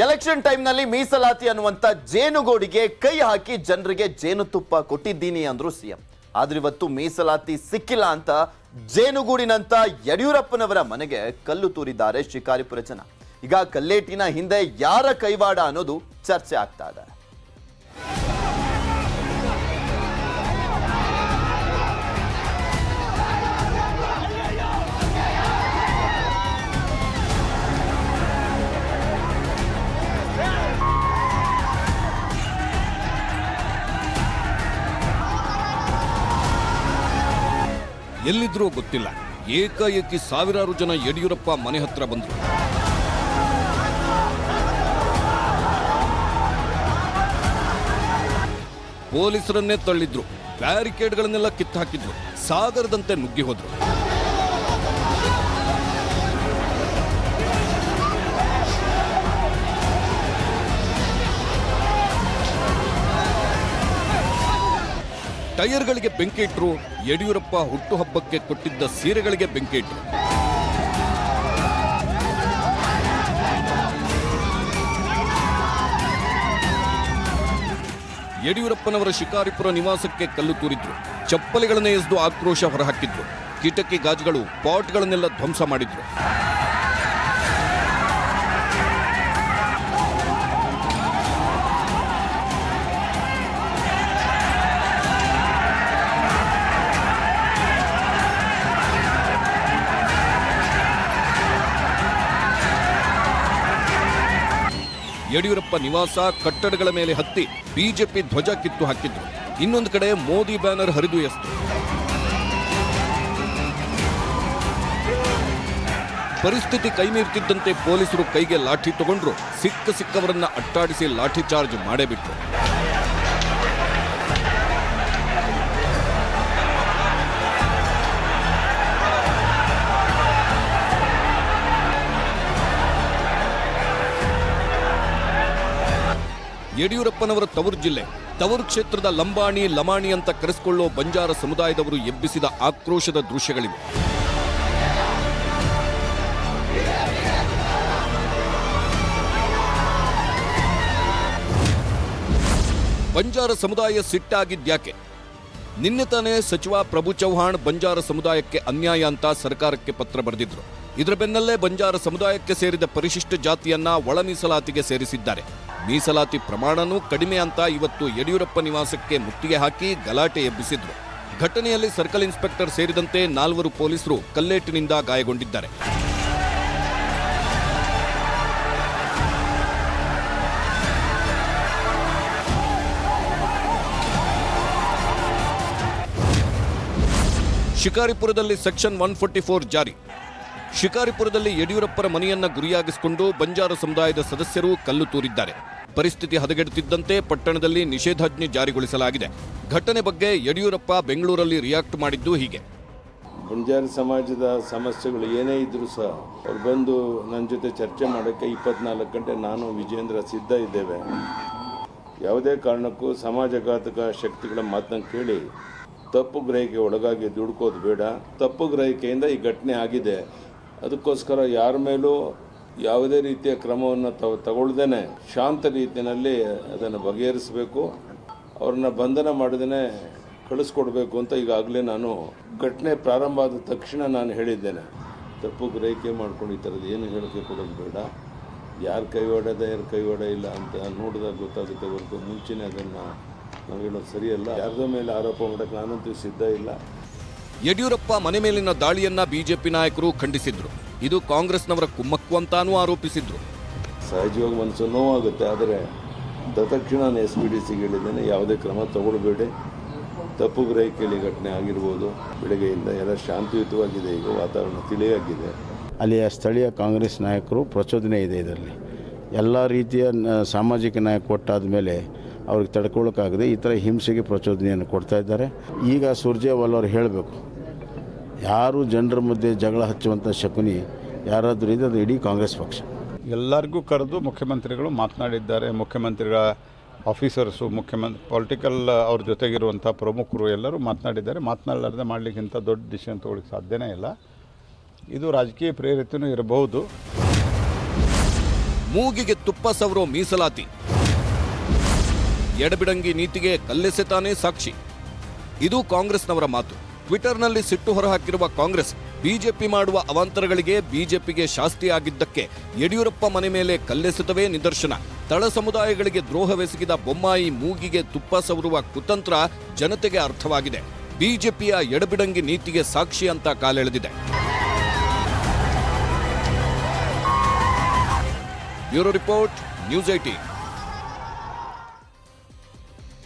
Election ಟೈಮ್ನಲ್ಲಿ ಮೀಸಲಾತಿ ಅನ್ನುವಂತ ಜೇನುಗೂಡಿಗೆ ಕೈ ಹಾಕಿ ಜನರಿಗೆ ಜೇನುತುಪ್ಪ ಕೊಟ್ಟಿದ್ದೀನಿ ಅಂದ್ರು ಸಿಎಂ. ಆದ್ರೆ ಇವತ್ತು ಮೀಸಲಾತಿ ಸಿಕ್ಕಿಲ್ಲ ಅಂತ ಜೇನುಗೂಡಿನಂತ ಯಡಿಯೂರಪ್ಪನವರ ಮನೆಗೆ ಕಲ್ಲು ತೂರಿದ್ದಾರೆ ಶಿಕಾರಿಪುರ ಜನ. ಈಗ ಕಲ್ಲೇಟಿನ ಹಿಂದೆ ಯಾರ ಕೈವಾಡ ಅನ್ನೋದು ಚರ್ಚೆ ಆಗ್ತಾ ಇದೆ. ಎಲ್ಲಿದ್ರೂ ಗೊತ್ತಿಲ್ಲ. ಏಕಾಏಕಿ ಸಾವಿರಾರು ಜನ ಯಡಿಯೂರಪ್ಪ ಮನೆ ಹತ್ರ ಬಂದರು. ಪೊಲೀಸರನ್ನೇ ತಳ್ಳಿದ್ರು. ಬ್ಯಾರಿಕೇಡ್ಗಳನ್ನೆಲ್ಲ ಕಿತ್ತು ಹಾಕಿದ್ರು ಸಾಗರದಂತೆ ನುಗ್ಗಿ ಹೋದ್ರು. ಟೈರ್ಗಳಿಗೆ ಬೆಂಕಿ ಇಟ್ರು ಯಡಿಯೂರಪ್ಪ ಹುಟ್ಟುಹಬ್ಬಕ್ಕೆ ಕೊಟ್ಟಿದ್ದ ಸೀರೆಗಳಿಗೆ ಬೆಂಕಿ ಇಟ್ರು ಯಡಿಯೂರಪ್ಪನವರ ಶಿಕಾರಿಪುರ ನಿವಾಸಕ್ಕೆ ಕಲ್ಲು ತೂರಿದ್ರು. ಚಪ್ಪಲಿಗಳನ್ನೇ ಎಸೆದು ಆಕ್ರೋಶ ಹೊರಹಾಕಿದ್ರು. ಕಿಟಕಿ ಗಾಜುಗಳು ಪಾಟ್ಗಳನ್ನೆಲ್ಲ ಧ್ವಂಸ ಮಾಡಿದ್ರು. ಯಡಿಯೂರಪ್ಪ ನಿವಾಸ ಕಟ್ಟಡಗಳ ಮೇಲೆ ಹತ್ತಿ ಬಿಜೆಪಿ ಧ್ವಜ ಕಿತ್ತು ಹಾಕಿದ್ರು. ಇನ್ನೊಂದು ಕಡೆ ಮೋದಿ ಬ್ಯಾನರ್ ಹರಿದು ಎಸ್ತು. ಪರಿಸ್ಥಿತಿ ಕೈಮೀರ್ತಿದ್ದಂತೆ ಪೊಲೀಸರು ಕೈಗೆ ಲಾಠಿ ತಗೊಂಡ್ರು. ಸಿಕ್ಕ ಸಿಕ್ಕವರನ್ನ ಅಟ್ಟಾಡಿಸಿ ಲಾಠಿ ಚಾರ್ಜ್ ಮಾಡೇ ಬಿಟ್ರು. ಯಡಿಯೂರಪ್ಪನವರ ತವರು ಜಿಲ್ಲೆ, ತವರು ಕ್ಷೇತ್ರದ ಲಂಬಾಣಿ, ಲಮಾಣಿ ಅಂತ ಕರೆಸಿಕೊಳ್ಳೋ ಬಂಜಾರ ಸಮುದಾಯದವರು ಎಬ್ಬಿಸಿದ ಆಕ್ರೋಶದ ದೃಶ್ಯಗಳಿವೆ. ಬಂಜಾರ ಸಮುದಾಯ ಸಿಟ್ಟಾಗಿದ್ಯಾಕೆ ನಿನ್ನೆ ತಾನೇ ಸಚಿವ ಪ್ರಭು ಚೌಹಾಣ್ ಬಂಜಾರ ಸಮುದಾಯಕ್ಕೆ ಅನ್ಯಾಯ ಅಂತ ಸರ್ಕಾರಕ್ಕೆ ಪತ್ರ ಬರೆದಿದ್ರು. ಇದರ ಬೆನ್ನಲ್ಲೇ ಬಂಜಾರ ಸಮುದಾಯಕ್ಕೆ ಸೇರಿದ ಪರಿಶಿಷ್ಟ ಜಾತಿಯನ್ನ ಒಳ ಮೀಸಲಾತಿಗೆ ಸೇರಿಸಿದ್ದಾರೆ. ಮೀಸಲಾತಿ ಪ್ರಮಾಣನೂ ಕಡಿಮೆ ಅಂತ ಇವತ್ತು ಯಡಿಯೂರಪ್ಪ ನಿವಾಸಕ್ಕೆ ಮುತ್ತಿಗೆ ಹಾಕಿ ಗಲಾಟೆ ಎಬ್ಬಿಸಿದ್ರು. ಘಟನೆಯಲ್ಲಿ ಸರ್ಕಲ್ ಇನ್ಸ್ಪೆಕ್ಟರ್ ಸೇರಿದಂತೆ ನಾಲ್ವರು ಪೊಲೀಸರು ಕಲ್ಲೇಟಿನಿಂದ ಗಾಯಗೊಂಡಿದ್ದಾರೆ. ಶಿಕಾರಿಪುರದಲ್ಲಿ ಸೆಕ್ಷನ್ ಒನ್ ಫೋರ್ಟಿ ಫೋರ್ ಜಾರಿ. ಶಿಕಾರಿಪುರದಲ್ಲಿ ಯಡಿಯೂರಪ್ಪರ ಮನೆಯನ್ನ ಗುರಿಯಾಗಿಸಿಕೊಂಡು ಬಂಜಾರ ಸಮುದಾಯದ ಸದಸ್ಯರು ಕಲ್ಲು ತೂರಿದ್ದಾರೆ. ಪರಿಸ್ಥಿತಿ ಹದಗೆಡುತ್ತಿದ್ದಂತೆ ಪಟ್ಟಣದಲ್ಲಿ ನಿಷೇಧಾಜ್ಞೆ ಜಾರಿಗೊಳಿಸಲಾಗಿದೆ. ಘಟನೆ ಬಗ್ಗೆ ಯಡಿಯೂರಪ್ಪ ಬೆಂಗಳೂರಲ್ಲಿ ರಿಯಾಕ್ಟ್ ಮಾಡಿದ್ದು ಹೀಗೆ. ಬಂಜಾರ ಸಮಾಜದ ಸಮಸ್ಯೆಗಳು ಏನೇ ಇದ್ದರೂ ಸಹ ಅವ್ರು ಬಂದು ನನ್ನ ಜೊತೆ ಚರ್ಚೆ ಮಾಡೋಕ್ಕೆ ಇಪ್ಪತ್ನಾಲ್ಕು ಗಂಟೆ ನಾನು ವಿಜೇಂದ್ರ ಸಿದ್ಧ ಇದ್ದೇವೆ. ಯಾವುದೇ ಕಾರಣಕ್ಕೂ ಸಮಾಜಘಾತಕ ಶಕ್ತಿಗಳ ಮಾತನ್ನು ಕೇಳಿ ತಪ್ಪು ಗ್ರಹಿಕೆ ಒಳಗಾಗಿ ದುಡ್ಕೋದು ಬೇಡ. ತಪ್ಪು ಗ್ರಹಿಕೆಯಿಂದ ಈ ಘಟನೆ ಆಗಿದೆ. ಅದಕ್ಕೋಸ್ಕರ ಯಾರ ಮೇಲೂ ಯಾವುದೇ ರೀತಿಯ ಕ್ರಮವನ್ನು ತಾವು ತಗೊಳ್ದೇನೆ ಶಾಂತ ರೀತಿಯಲ್ಲಿ ಅದನ್ನು ಬಗೆಹರಿಸಬೇಕು. ಅವ್ರನ್ನ ಬಂಧನ ಮಾಡದೇ ಕಳಿಸ್ಕೊಡ್ಬೇಕು ಅಂತ ಈಗಾಗಲೇ ನಾನು ಘಟನೆ ಪ್ರಾರಂಭ ಆದ ತಕ್ಷಣ ನಾನು ಹೇಳಿದ್ದೇನೆ. ತಪ್ಪು ಗ್ರಹಿಕೆ ಮಾಡ್ಕೊಂಡು ಈ ಥರದ್ದು ಏನು ಹೇಳಿಕೆ ಕೊಡೋದು ಬೇಡ. ಯಾರು ಕೈವಾಡದ ಯಾರು ಕೈವಾಡ ಇಲ್ಲ ಅಂತ ನೋಡಿದಾಗ ಗೊತ್ತಾಗುತ್ತೆ ಹೊರತು ಮುಂಚೆನೇ ಅದನ್ನು ನಾವು ಹೇಳೋದು ಸರಿಯಲ್ಲ. ಯಾರ್ದೋ ಮೇಲೆ ಆರೋಪ ಮಾಡೋಕ್ಕೆ ನಾನಂತೂ ಸಿದ್ಧ ಇಲ್ಲ. ಯಡಿಯೂರಪ್ಪ ಮನೆ ಮೇಲಿನ ದಾಳಿಯನ್ನ ಬಿಜೆಪಿ ನಾಯಕರು ಖಂಡಿಸಿದ್ರು. ಇದು ಕಾಂಗ್ರೆಸ್ನವರ ಕುಮ್ಮಕ್ಕು ಅಂತಾನೂ ಆರೋಪಿಸಿದ್ರು. ಸಹಜವಾಗಿ ಮನಸ್ಸು ನೋವಾಗುತ್ತೆ ಆದರೆ ತತ್ಕ್ಷಣ ನಾನು ಎಸ್ ಪಿ ಡಿ ಸಿಗೆ ಹೇಳಿದ್ದೇನೆ ಯಾವುದೇ ಕ್ರಮ ತಗೊಳ್ಬೇಡಿ. ತಪ್ಪು ಗ್ರಹಿಕೆಯಲ್ಲಿ ಘಟನೆ ಆಗಿರ್ಬೋದು ಬೆಳಗ್ಗೆಯಿಂದ ಎಲ್ಲ ಶಾಂತಿಯುತವಾಗಿದೆ ಈಗ ವಾತಾವರಣ ತಿಳಿಯಾಗಿದೆ. ಅಲ್ಲಿಯ ಸ್ಥಳೀಯ ಕಾಂಗ್ರೆಸ್ ನಾಯಕರು ಪ್ರಚೋದನೆ ಇದೆ ಇದರಲ್ಲಿ. ಎಲ್ಲ ರೀತಿಯ ಸಾಮಾಜಿಕ ನ್ಯಾಯ ಕೊಟ್ಟಾದ ಮೇಲೆ ಅವ್ರಿಗೆ ತಡ್ಕೊಳ್ಳೋಕ್ಕಾಗದೆ ಈ ಥರ ಹಿಂಸೆಗೆ ಪ್ರಚೋದನೆಯನ್ನು ಕೊಡ್ತಾ ಇದ್ದಾರೆ. ಈಗ ಸುರ್ಜೇವಾಲ್ ಅವರು ಹೇಳಬೇಕು ಯಾರು ಜನರ ಮಧ್ಯೆ ಜಗಳ ಹಚ್ಚುವಂಥ ಶಕುನಿ ಯಾರಾದರೂ ಇದೆ ಅದು ಇಡೀ ಕಾಂಗ್ರೆಸ್ ಪಕ್ಷ. ಎಲ್ಲರಿಗೂ ಕರೆದು ಮುಖ್ಯಮಂತ್ರಿಗಳು ಮಾತನಾಡಿದ್ದಾರೆ ಮುಖ್ಯಮಂತ್ರಿಗಳ ಆಫೀಸರ್ಸು ಮುಖ್ಯಮಂತ್ರಿ ಪೊಲಿಟಿಕಲ್ ಅವ್ರ ಜೊತೆಗಿರುವಂಥ ಪ್ರಮುಖರು ಎಲ್ಲರೂ ಮಾತನಾಡಿದ್ದಾರೆ. ಮಾತನಾಡಲಾರ್ದೆ ಮಾಡಲಿಕ್ಕಿಂತ ದೊಡ್ಡ ಡಿಸಿಷನ್ ತೊಗೊಳಿಕ್ಕೆ ಸಾಧ್ಯನೇ ಇಲ್ಲ. ಇದು ರಾಜಕೀಯ ಪ್ರೇರಿತನೂ ಇರಬಹುದು. ಮೂಗಿಗೆ ತುಪ್ಪ ಸವರೋ ಮೀಸಲಾತಿ. ಎಡಬಿಡಂಗಿ ನೀತಿಗೆ ಕಲ್ಲೆಸೆತಾನೇ ಸಾಕ್ಷಿ. ಇದು ಕಾಂಗ್ರೆಸ್ನವರ ಮಾತು. ಟ್ವಿಟರ್ನಲ್ಲಿ ಸಿಟ್ಟು ಹೊರಹಾಕಿರುವ ಕಾಂಗ್ರೆಸ್, ಬಿಜೆಪಿ ಮಾಡುವ ಅವಾಂತರಗಳಿಗೆ ಬಿಜೆಪಿಗೆ ಶಾಸ್ತಿ ಆಗಿದ್ದಕ್ಕೆ ಯಡಿಯೂರಪ್ಪ ಮನೆ ಮೇಲೆ ಕಲ್ಲೆಸೆತವೇ ನಿದರ್ಶನ. ತಳ ಸಮುದಾಯಗಳಿಗೆ ದ್ರೋಹವೆಸಗಿದ ಬೊಮ್ಮಾಯಿ ಮೂಗಿಗೆ ತುಪ್ಪ ಸವರುವ ಕುತಂತ್ರ ಜನತೆಗೆ ಅರ್ಥವಾಗಿದೆ. ಬಿಜೆಪಿಯ ಎಡಬಿಡಂಗಿ ನೀತಿಗೆ ಸಾಕ್ಷಿ ಅಂತ ಕಾಲೆಳೆದಿದೆ. ಬ್ಯೂರೋ ರಿಪೋರ್ಟ್, ನ್ಯೂಸ್ ಏಟೀನ್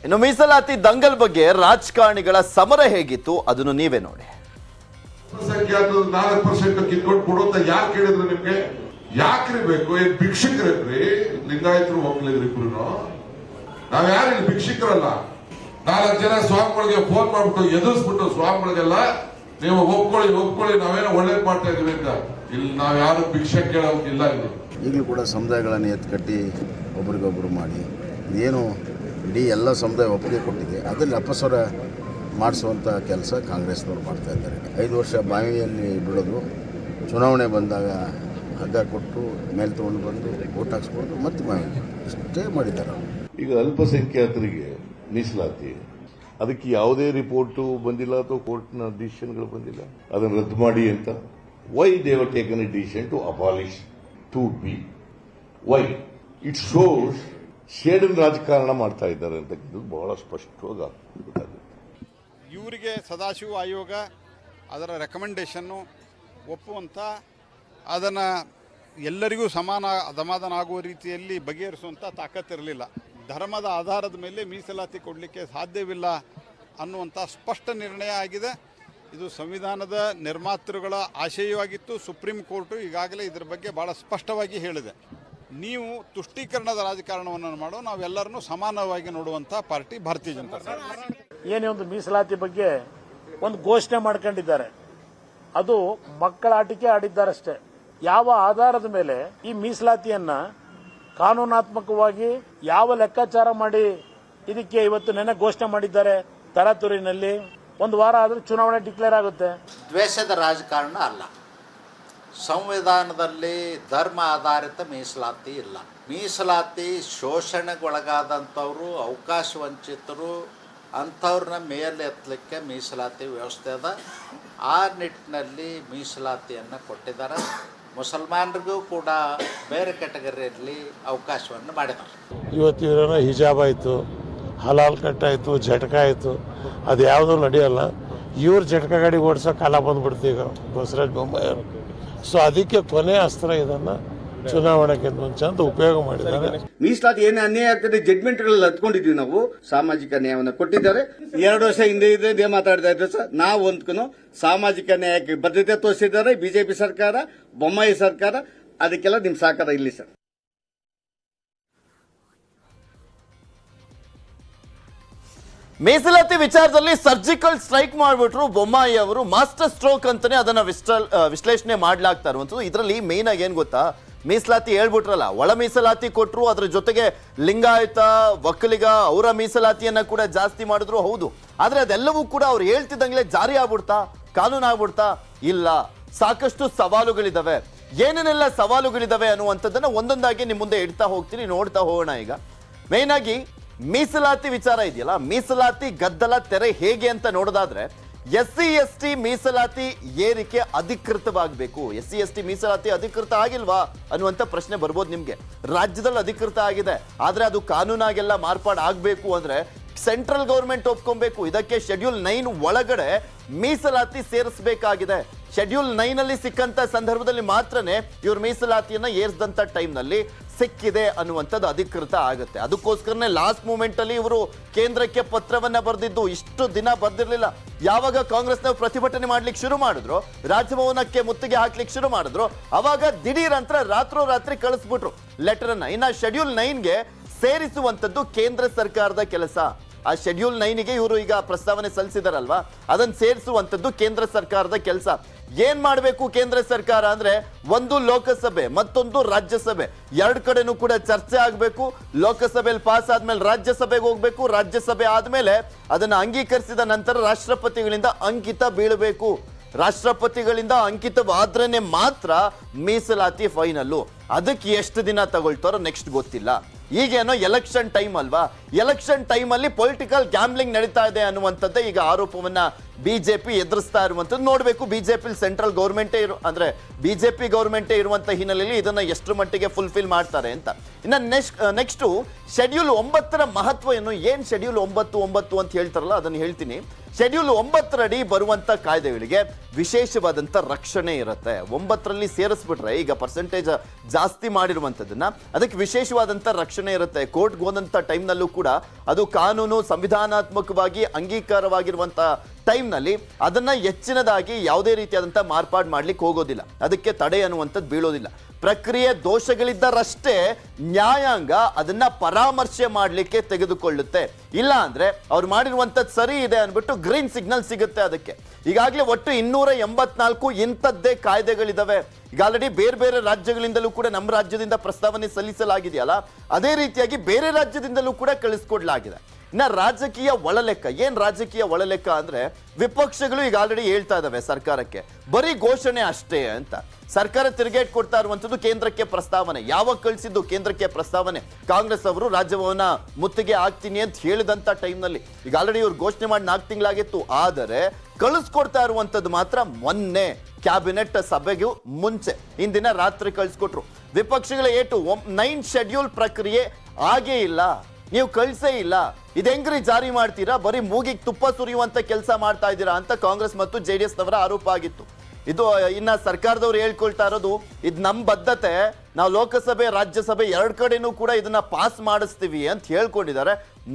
ಇನ್ನು ಮೀಸಲಾತಿ ದಂಗಲ್ ಬಗ್ಗೆ ರಾಜಕಾರಣಿಗಳ ಸಮರ ಹೇಗಿತ್ತು ಅದನ್ನು ನೀವೇ ನೋಡಿ. ಸಂಖ್ಯಾತ ನಾಲ್ಕು ಪರ್ಸೆಂಟ್ ಕಿತ್ಕೊಂಡು ಕೊಡುತ್ತ ಯಾಕೆ ಕೇಳಿದ್ರು ನಿಮ್ಗೆ? ಯಾಕ್ರಿ ಬೇಕು? ಏನ್ ಭಿಕ್ಷುಕರೇನ್ರಿ ಲಿಂಗಾಯತರು ಒಕ್ಕಲಿದ್ರು ಇಬ್ರು ನಾವ್ ಯಾರು ಇಲ್ಲಿ ಭಿಕ್ಷುಕರಲ್ಲ? ನಾಲ್ಕು ಜನ ಸ್ವಾಮಿಗಳಿಗೆ ಫೋನ್ ಮಾಡ್ಬಿಟ್ಟು ಎದುರಿಸ್ಬಿಟ್ಟು ಸ್ವಾಮಿಗಳಿಗೆಲ್ಲ ನೀವು ಒಪ್ಕೊಳ್ಳಿ ಒಪ್ಕೊಳ್ಳಿ ನಾವೇನೋ ಒಳ್ಳೇದ್ ಮಾಡ್ತಾ ಇದೀವಿ ಅಂತ. ಇಲ್ಲಿ ನಾವ್ ಯಾರು ಭಿಕ್ಷೆ ಕೇಳೋಕಿಲ್ಲ ಇಲ್ಲಿ. ಈಗಲೂ ಕೂಡ ಸಮುದಾಯಗಳನ್ನು ಎತ್ಕಟ್ಟಿ ಒಬ್ರಿಗೊಬ್ರು ಮಾಡಿ. ಏನು ಇಡೀ ಎಲ್ಲ ಸಮುದಾಯ ಒಪ್ಪಿಗೆ ಕೊಟ್ಟಿದೆ. ಅದರಲ್ಲಿ ಅಪಸ್ವರ ಮಾಡಿಸುವಂಥ ಕೆಲಸ ಕಾಂಗ್ರೆಸ್ನವ್ರು ಮಾಡ್ತಾ ಇದ್ದಾರೆ. ಐದು ವರ್ಷ ಬಾವಿಯಲ್ಲಿ ಬಿಡೋದು ಚುನಾವಣೆ ಬಂದಾಗ ಹಗ್ಗ ಕೊಟ್ಟು, ಮೇಲೆ ತೊಗೊಂಡು ಬಂದು ಓಟ್ ಹಾಕ್ಸ್ಕೊಂಡು ಮತ್ತೆ ಬಾವಿ ಇಷ್ಟೇ ಮಾಡಿದ್ದಾರೆ ಈಗ ಅಲ್ಪಸಂಖ್ಯಾತರಿಗೆ ಮೀಸಲಾತಿ. ಅದಕ್ಕೆ ಯಾವುದೇ ರಿಪೋರ್ಟು ಬಂದಿಲ್ಲ ಅಥವಾ ಕೋರ್ಟ್ನ ಡಿಸಿಷನ್ಗಳು ಬಂದಿಲ್ಲ? ಅದನ್ನು ರದ್ದು ಮಾಡಿ ಅಂತ? Why they've taken a decision to abolish to be why it shows ಶೇಡಿನ ರಾಜಕಾರಣ ಮಾಡ್ತಾ ಇದ್ದಾರೆ ಅಂತಕ್ಕಂಥದ್ದು ಬಹಳ ಸ್ಪಷ್ಟವಾಗಿ ಇವರಿಗೆ ಸದಾಶಿವ ಆಯೋಗ ಅದರ ರೆಕಮೆಂಡೇಶನ್ನು ಒಪ್ಪುವಂಥ ಅದನ್ನು ಎಲ್ಲರಿಗೂ ಸಮಾನ ಸಮಾಧಾನ ಆಗುವ ರೀತಿಯಲ್ಲಿ ಬಗೆಹರಿಸುವಂಥ ತಾಕತ್ತಿರಲಿಲ್ಲ ಧರ್ಮದ ಆಧಾರದ ಮೇಲೆ ಮೀಸಲಾತಿ ಕೊಡಲಿಕ್ಕೆ ಸಾಧ್ಯವಿಲ್ಲ ಅನ್ನುವಂಥ ಸ್ಪಷ್ಟ ನಿರ್ಣಯ ಆಗಿದೆ. ಇದು ಸಂವಿಧಾನದ ನಿರ್ಮಾತೃಗಳ ಆಶಯವಾಗಿತ್ತು. ಸುಪ್ರೀಂ ಕೋರ್ಟು ಈಗಾಗಲೇ ಇದರ ಬಗ್ಗೆ ಭಾಳ ಸ್ಪಷ್ಟವಾಗಿ ಹೇಳಿದೆ. ನೀವು ತುಷ್ಟೀಕರಣದ ರಾಜಕಾರಣವನ್ನು ಮಾಡೋ ನಾವೆಲ್ಲರನ್ನೂ ಸಮಾನವಾಗಿ ನೋಡುವಂಥ ಪಾರ್ಟಿ ಭಾರತೀಯ ಜನತಾ ಪಾರ್ಟಿ. ಏನೇ ಒಂದು ಮೀಸಲಾತಿ ಬಗ್ಗೆ ಒಂದು ಘೋಷಣೆ ಮಾಡ್ಕೊಂಡಿದ್ದಾರೆ. ಅದು ಮಕ್ಕಳ ಆಟಿಕೆ ಆಡಿದ್ದಾರಷ್ಟೇ. ಯಾವ ಆಧಾರದ ಮೇಲೆ ಈ ಮೀಸಲಾತಿಯನ್ನ ಕಾನೂನಾತ್ಮಕವಾಗಿ ಯಾವ ಲೆಕ್ಕಾಚಾರ ಮಾಡಿ ಇದಕ್ಕೆ ಇವತ್ತು ನೆನೆ ಘೋಷಣೆ ಮಾಡಿದ್ದಾರೆ ತರಾತುರಿನಲ್ಲಿ? ಒಂದು ವಾರ ಆದ್ರೆ ಚುನಾವಣೆ ಡಿಕ್ಲೇರ್ ಆಗುತ್ತೆ. ದ್ವೇಷದ ರಾಜಕಾರಣ ಅಲ್ಲ. ಸಂವಿಧಾನದಲ್ಲಿ ಧರ್ಮ ಆಧಾರಿತ ಮೀಸಲಾತಿ ಇಲ್ಲ. ಮೀಸಲಾತಿ ಶೋಷಣೆಗೊಳಗಾದಂಥವರು, ಅವಕಾಶ ವಂಚಿತರು, ಅಂಥವ್ರನ್ನ ಮೇಲೆತ್ತಲಿಕ್ಕೆ ಮೀಸಲಾತಿ ವ್ಯವಸ್ಥೆ ಅದ. ಆ ನಿಟ್ಟಿನಲ್ಲಿ ಮೀಸಲಾತಿಯನ್ನು ಕೊಟ್ಟಿದ್ದಾರೆ ಮುಸಲ್ಮಾನರಿಗೂ ಕೂಡ ಬೇರೆ ಕೆಟಗರಿಯಲ್ಲಿ ಅವಕಾಶವನ್ನು ಮಾಡಿದ್ದಾರೆ ಇವತ್ತು ಇವರೇನೋ ಹಿಜಾಬ್ ಆಯಿತು, ಹಲಾಲ್ ಕಟ್ಟಾಯಿತು ಜಟಕ ಆಯಿತು ಅದು ಯಾವುದೂ ನಡೆಯಲ್ಲ. ಇವ್ರು ಜಟಕ ಗಾಡಿ ಓಡಿಸೋ ಕಾಲ ಬಂದ್ಬಿಡ್ತೀವಿ ಈಗ. ಬಸವರಾಜ ಬೊಮ್ಮಾಯಿ ಸೊ ಅದಕ್ಕೆ ಕೊನೆ ಅಸ್ತ್ರ ಇದನ್ನು ಚುನಾವಣೆಗಿಂತ ಮುಂಚೆ ಉಪಯೋಗ ಮಾಡಿದ್ದಾರೆ. ಮೀಸಲಾತಿ ಏನೇ ಅನ್ಯಾಯ ಆಗ್ತದೆ ಜಡ್ಮೆಂಟ್ ಹತ್ಕೊಂಡಿದ್ವಿ ನಾವು, ಸಾಮಾಜಿಕ ನ್ಯಾಯವನ್ನು ಕೊಟ್ಟಿದ್ದಾರೆ. ಎರಡು ವರ್ಷ ಹಿಂದೆ ಇದೆ ಮಾತಾಡ್ತಾ ಇದ್ರು ಸರ್. ನಾವು ಒಂದ್ಕನು ಸಾಮಾಜಿಕ ನ್ಯಾಯಕ್ಕೆ ಬದ್ಧತೆ ತೋರಿಸಿದ್ದಾರೆ, ಬಿಜೆಪಿ ಸರ್ಕಾರ, ಬೊಮ್ಮಾಯಿ ಸರ್ಕಾರ, ಅದಕ್ಕೆಲ್ಲ ನಿಮ್ ಸಹಕಾರ ಇಲ್ಲಿ ಸರ್. ಮೀಸಲಾತಿ ವಿಚಾರದಲ್ಲಿ ಸರ್ಜಿಕಲ್ ಸ್ಟ್ರೈಕ್ ಮಾಡಿಬಿಟ್ರು ಬೊಮ್ಮಾಯಿ ಅವರು. ಮಾಸ್ಟರ್ ಸ್ಟ್ರೋಕ್ ಅಂತಾನೆ ಅದನ್ನ ವಿಶ್ಲೇಷಣೆ ಮಾಡ್ಲಾಗ್ತಾ ಇರುವಂಥದ್ದು. ಇದರಲ್ಲಿ ಮೇನ್ ಆಗಿ ಏನ್ ಗೊತ್ತಾ? ಮೀಸಲಾತಿ ಹೇಳ್ಬಿಟ್ರಲ್ಲ, ಒಳ ಮೀಸಲಾತಿ ಕೊಟ್ಟರು ಅದ್ರ ಜೊತೆಗೆ ಲಿಂಗಾಯತ ಒಕ್ಕಲಿಗ ಅವರ ಮೀಸಲಾತಿಯನ್ನ ಕೂಡ ಜಾಸ್ತಿ ಮಾಡಿದ್ರು, ಹೌದು. ಆದ್ರೆ ಅದೆಲ್ಲವೂ ಕೂಡ ಅವ್ರು ಹೇಳ್ತಿದ್ದಂಗ್ಲೆ ಜಾರಿ ಆಗ್ಬಿಡ್ತಾ, ಕಾನೂನು ಆಗ್ಬಿಡ್ತಾ? ಇಲ್ಲ. ಸಾಕಷ್ಟು ಸವಾಲುಗಳಿದಾವೆ. ಏನೇನೆಲ್ಲ ಸವಾಲುಗಳಿದಾವೆ ಅನ್ನುವಂಥದ್ದನ್ನ ಒಂದೊಂದಾಗಿ ನಿಮ್ಮ ಮುಂದೆ ಇಡ್ತಾ ಹೋಗ್ತೀನಿ, ನೋಡ್ತಾ ಹೋಗೋಣ ಈಗ. ಮೇನ್ ಆಗಿ ಮೀಸಲಾತಿ ವಿಚಾರ ಇದೆಯಲ್ಲ, ಮೀಸಲಾತಿ ಗದ್ದಲ ತೆರೆ ಹೇಗೆ ಅಂತ ನೋಡೋದಾದ್ರೆ ಎಸ್ ಸಿ ಎಸ್ ಟಿ ಮೀಸಲಾತಿ ಏರಿಕೆ ಅಧಿಕೃತವಾಗಬೇಕು. ಎಸ್ ಸಿ ಎಸ್ ಟಿ ಮೀಸಲಾತಿ ಅಧಿಕೃತ ಆಗಿಲ್ವಾ ಅನ್ನುವಂಥ ಪ್ರಶ್ನೆ ಬರ್ಬೋದು ನಿಮಗೆ. ರಾಜ್ಯದಲ್ಲಿ ಅಧಿಕೃತ ಆಗಿದೆ, ಆದರೆ ಅದು ಕಾನೂನಾಗೆಲ್ಲ ಮಾರ್ಪಾಡು ಆಗಬೇಕು ಅಂದ್ರೆ ಸೆಂಟ್ರಲ್ ಗೌರ್ಮೆಂಟ್ ಒಪ್ಕೊಬೇಕು. ಇದಕ್ಕೆ ಶೆಡ್ಯೂಲ್ ನೈನ್ ಒಳಗಡೆ ಮೀಸಲಾತಿ ಸೇರಿಸಬೇಕಾಗಿದೆ. ಶೆಡ್ಯೂಲ್ ನೈನಲ್ಲಿ ಸಿಕ್ಕಂತ ಸಂದರ್ಭದಲ್ಲಿ ಮಾತ್ರನೇ ಇವ್ರ ಮೀಸಲಾತಿಯನ್ನ ಏರಿಸಿದಂತ ಟೈಮ್ನಲ್ಲಿ ಸಿಕ್ಕಿದೆ ಅನ್ನುವಂಥದ್ದು ಅಧಿಕೃತ ಆಗುತ್ತೆ. ಅದಕ್ಕೋಸ್ಕರನೇ ಲಾಸ್ಟ್ ಮೂಮೆಂಟ್ ಅಲ್ಲಿ ಇವರು ಕೇಂದ್ರಕ್ಕೆ ಪತ್ರವನ್ನ ಬರೆದಿದ್ದು ಇಷ್ಟು ದಿನ ಬರೆದಿರಲಿಲ್ಲ. ಯಾವಾಗ ಕಾಂಗ್ರೆಸ್ನವ್ರು ಪ್ರತಿಭಟನೆ ಮಾಡ್ಲಿಕ್ಕೆ ಶುರು ಮಾಡಿದ್ರು, ರಾಜಭವನಕ್ಕೆ ಮುತ್ತಿಗೆ ಹಾಕ್ಲಿಕ್ಕೆ ಶುರು ಮಾಡಿದ್ರು, ಅವಾಗ ದಿಢೀರ್ ಅಂತ ರಾತ್ರೋರಾತ್ರಿ ಕಳಿಸ್ಬಿಟ್ರು. ಲೆಟರ್ ಅನ್ನ ಇನ್ನ ಶೆಡ್ಯೂಲ್ ನೈನ್ಗೆ ಸೇರಿಸುವಂತದ್ದು ಕೇಂದ್ರ ಸರ್ಕಾರದ ಕೆಲಸ. ಆ ಶೆಡ್ಯೂಲ್ ನೈನ್ಗೆ ಇವರು ಈಗ ಪ್ರಸ್ತಾವನೆ ಸಲ್ಲಿಸಿದಾರಲ್ವಾ? ಅದನ್ನ ಸೇರಿಸುವಂಥದ್ದು ಕೇಂದ್ರ ಸರ್ಕಾರದ ಕೆಲಸ. ಏನ್ ಮಾಡಬೇಕು ಕೇಂದ್ರ ಸರ್ಕಾರ ಅಂದ್ರೆ ಒಂದು ಲೋಕಸಭೆ, ಮತ್ತೊಂದು ರಾಜ್ಯಸಭೆ. ಎರಡು ಕಡೆನೂ ಕೂಡ ಚರ್ಚೆ ಆಗಬೇಕು ಲೋಕಸಭೆಯಲ್ಲಿ ಪಾಸ್ ಆದ್ಮೇಲೆ ರಾಜ್ಯಸಭೆಗೆ ಹೋಗ್ಬೇಕು, ರಾಜ್ಯಸಭೆ ಆದ್ಮೇಲೆ ಅದನ್ನ ಅಂಗೀಕರಿಸಿದ ನಂತರ ರಾಷ್ಟ್ರಪತಿಗಳಿಂದ ಅಂಕಿತ ಬೀಳಬೇಕು. ರಾಷ್ಟ್ರಪತಿಗಳಿಂದ ಅಂಕಿತವಾದ್ರೇನೆ ಮಾತ್ರ ಮೀಸಲಾತಿ ಫೈನಲ್ಲು ಅದಕ್ಕೆ ಎಷ್ಟು ದಿನ ತಗೊಳ್ತಾರೋ ನೆಕ್ಸ್ಟ್ ಗೊತ್ತಿಲ್ಲ. ಈಗೇನೋ ಎಲೆಕ್ಷನ್ ಟೈಮ್ ಅಲ್ವಾ? ಎಲೆಕ್ಷನ್ ಟೈಮಲ್ಲಿ ಪೊಲಿಟಿಕಲ್ ಗ್ಯಾಮ್ಲಿಂಗ್ ನಡೀತಾ ಇದೆ ಅನ್ನುವಂಥದ್ದೇ ಈಗ ಆರೋಪವನ್ನ ಬಿಜೆಪಿ ಎದುರಿಸ್ತಾ ಇರುವಂಥದ್ದು. ನೋಡಬೇಕು ಬಿಜೆಪಿ ಸೆಂಟ್ರಲ್ ಗೌರ್ಮೆಂಟೇ ಇರು, ಅಂದ್ರೆ ಬಿಜೆಪಿ ಗೌರ್ಮೆಂಟೇ ಇರುವಂಥ ಹಿನ್ನೆಲೆಯಲ್ಲಿ ಇದನ್ನ ಎಷ್ಟರ ಮಟ್ಟಿಗೆ ಫುಲ್ಫಿಲ್ ಮಾಡ್ತಾರೆ ಅಂತ. ಇನ್ನು ನೆಕ್ಸ್ಟ್ ನೆಕ್ಸ್ಟು ಶೆಡ್ಯೂಲ್ ಒಂಬತ್ತರ ಮಹತ್ವ ಏನು? ಏನ್ ಶೆಡ್ಯೂಲ್ ಒಂಬತ್ತು ಒಂಬತ್ತು ಅಂತ ಹೇಳ್ತಾರಲ್ಲ, ಅದನ್ನು ಹೇಳ್ತೀನಿ. ಶೆಡ್ಯೂಲ್ ಒಂಬತ್ತರಡಿ ಬರುವಂತ ಕಾಯ್ದೆಗಳಿಗೆ ವಿಶೇಷವಾದಂತ ರಕ್ಷಣೆ ಇರುತ್ತೆ. ಒಂಬತ್ತರಲ್ಲಿ ಸೇರಿಸ್ಬಿಟ್ರೆ ಈಗ ಪರ್ಸೆಂಟೇಜ್ ಜಾಸ್ತಿ ಮಾಡಿರುವಂತದನ್ನ ಅದಕ್ಕೆ ವಿಶೇಷವಾದಂತ ರಕ್ಷಣೆ ಇರುತ್ತೆ. ಕೋರ್ಟ್ಗೆ ಹೋದಂತ ಟೈಮ್ನಲ್ಲೂ ಕೂಡ ಅದು ಕಾನೂನು ಸಂವಿಧಾನಾತ್ಮಕವಾಗಿ ಅಂಗೀಕಾರವಾಗಿರುವಂತ ಟೈಮ್ನಲ್ಲಿ ಅದನ್ನು ಹೆಚ್ಚಿನದಾಗಿ ಯಾವುದೇ ರೀತಿಯಾದಂಥ ಮಾರ್ಪಾಡು ಮಾಡಲಿಕ್ಕೆ ಹೋಗೋದಿಲ್ಲ. ಅದಕ್ಕೆ ತಡೆ ಅನ್ನುವಂಥದ್ದು ಬೀಳೋದಿಲ್ಲ. ಪ್ರಕ್ರಿಯೆ ದೋಷಗಳಿದ್ದರಷ್ಟೇ ನ್ಯಾಯಾಂಗ ಅದನ್ನ ಪರಾಮರ್ಶೆ ಮಾಡಲಿಕ್ಕೆ ತೆಗೆದುಕೊಳ್ಳುತ್ತೆ. ಇಲ್ಲ ಅಂದ್ರೆ ಅವ್ರು ಮಾಡಿರುವಂಥದ್ದು ಸರಿ ಇದೆ ಅಂದ್ಬಿಟ್ಟು ಗ್ರೀನ್ ಸಿಗ್ನಲ್ ಸಿಗುತ್ತೆ ಅದಕ್ಕೆ. ಈಗಾಗಲೇ ಒಟ್ಟು ಇನ್ನೂರ ಎಂಬತ್ನಾಲ್ಕು ಇಂಥದ್ದೇ ಕಾಯ್ದೆಗಳಿದಾವೆ. ಈಗ ಆಲ್ರೆಡಿ ಬೇರೆ ಬೇರೆ ರಾಜ್ಯಗಳಿಂದಲೂ ಕೂಡ ನಮ್ಮ ರಾಜ್ಯದಿಂದ ಪ್ರಸ್ತಾವನೆ ಸಲ್ಲಿಸಲಾಗಿದೆಯಲ್ಲ, ಅದೇ ರೀತಿಯಾಗಿ ಬೇರೆ ರಾಜ್ಯದಿಂದಲೂ ಕೂಡ ಕಳಿಸ್ಕೊಡ್ಲಾಗಿದೆ. ಇನ್ನ ರಾಜಕೀಯ ಒಳಲೆಕ್ಕ. ಏನ್ ರಾಜಕೀಯ ಒಳಲೆಕ್ಕ ಅಂದ್ರೆ ವಿಪಕ್ಷಗಳು ಈಗ ಆಲ್ರೆಡಿ ಹೇಳ್ತಾ ಇದಾವೆ ಸರ್ಕಾರಕ್ಕೆ. ಬರೀ ಘೋಷಣೆ ಅಷ್ಟೇ ಅಂತ. ಸರ್ಕಾರ ತಿರುಗೇಟ್ ಕೊಡ್ತಾ ಇರುವಂತದ್ದು ಕೇಂದ್ರಕ್ಕೆ ಪ್ರಸ್ತಾವನೆ. ಯಾವಾಗ ಕಳಿಸಿದ್ದು ಕೇಂದ್ರಕ್ಕೆ ಪ್ರಸ್ತಾವನೆ? ಕಾಂಗ್ರೆಸ್ ಅವರು ರಾಜ್ಯವನ್ನ ಮುತ್ತಿಗೆ ಆಗ್ತೀನಿ ಅಂತ ಹೇಳಿದಂತ ಟೈಮ್ನಲ್ಲಿ ಈಗ ಆಲ್ರೆಡಿ ಇವ್ರು ಘೋಷಣೆ ಮಾಡಿ ನಾಲ್ಕು ತಿಂಗಳಾಗಿತ್ತು. ಆದರೆ ಕಳಿಸ್ಕೊಡ್ತಾ ಇರುವಂತದ್ದು ಮಾತ್ರ ಮೊನ್ನೆ ಕ್ಯಾಬಿನೆಟ್ ಸಭೆಗೂ ಮುಂಚೆ. ಇಂದಿನ ರಾತ್ರಿ ಕಳಿಸ್ಕೊಟ್ರು. ವಿಪಕ್ಷಗಳ ಏಟು ನೈನ್ ಶೆಡ್ಯೂಲ್ ಪ್ರಕ್ರಿಯೆ ಆಗೇ ಇಲ್ಲ. ನೀವು ಕಳಿಸೇ ಇಲ್ಲ. ಇದೆಂಗ್ರಿ ಜಾರಿ ಮಾಡ್ತೀರಾ? ಬರೀ ಮೂಗಿಗೆ ತುಪ್ಪ ಸುರಿಯುವಂತ ಕೆಲಸ ಮಾಡ್ತಾ ಇದ್ದೀರಾ ಅಂತ ಕಾಂಗ್ರೆಸ್ ಮತ್ತು ಜೆ ಡಿ ಎಸ್ ನವರ ಆರೋಪ ಆಗಿತ್ತು. ಇದು, ಇನ್ನ ಸರ್ಕಾರದವ್ರು ಹೇಳ್ಕೊಳ್ತಾ ಇರೋದು, ಇದು ನಮ್ಮ ಬದ್ಧತೆ. ನಾವು ಲೋಕಸಭೆ, ರಾಜ್ಯಸಭೆ ಎರಡ್ ಕಡೆನೂ ಕೂಡ ಇದನ್ನ ಪಾಸ್ ಮಾಡಿಸ್ತೀವಿ ಅಂತ ಹೇಳ್ಕೊಂಡಿದ್ದಾರೆ.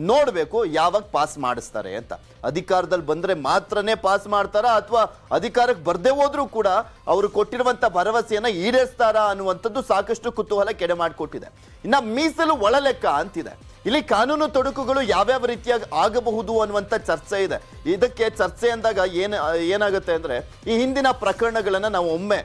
ನೋಡ್ಬೇಕು ಯಾವಾಗ ಪಾಸ್ ಮಾಡಿಸ್ತಾರೆ ಅಂತ. ಅಧಿಕಾರದಲ್ಲಿ ಬಂದ್ರೆ ಮಾತ್ರನೇ ಪಾಸ್ ಮಾಡ್ತಾರಾ ಅಥವಾ ಅಧಿಕಾರಕ್ಕೆ ಬರ್ದೇ ಹೋದ್ರೂ ಕೂಡ ಅವರು ಕೊಟ್ಟಿರುವಂತ ಭರವಸೆಯನ್ನ ಈಡೇರಿಸ್ತಾರಾ ಅನ್ನುವಂಥದ್ದು ಸಾಕಷ್ಟು ಕುತೂಹಲ ಕೆಡೆ ಮಾಡಿಕೊಟ್ಟಿದೆ. ಇನ್ನ ಮೀಸಲು ಒಳಲೆಕ್ಕ ಅಂತಿದೆ. ಇಲ್ಲಿ ಕಾನೂನು ತೊಡಕುಗಳು ಯಾವ್ಯಾವ ರೀತಿಯಾಗಿ ಆಗಬಹುದು ಅನ್ನುವಂಥ ಚರ್ಚೆ ಇದೆ. ಇದಕ್ಕೆ ಚರ್ಚೆ ಅಂದಾಗ ಏನು, ಏನಾಗುತ್ತೆ ಅಂದ್ರೆ ಈ ಹಿಂದಿನ ಪ್ರಕರಣಗಳನ್ನು ನಾವು ಒಮ್ಮೆ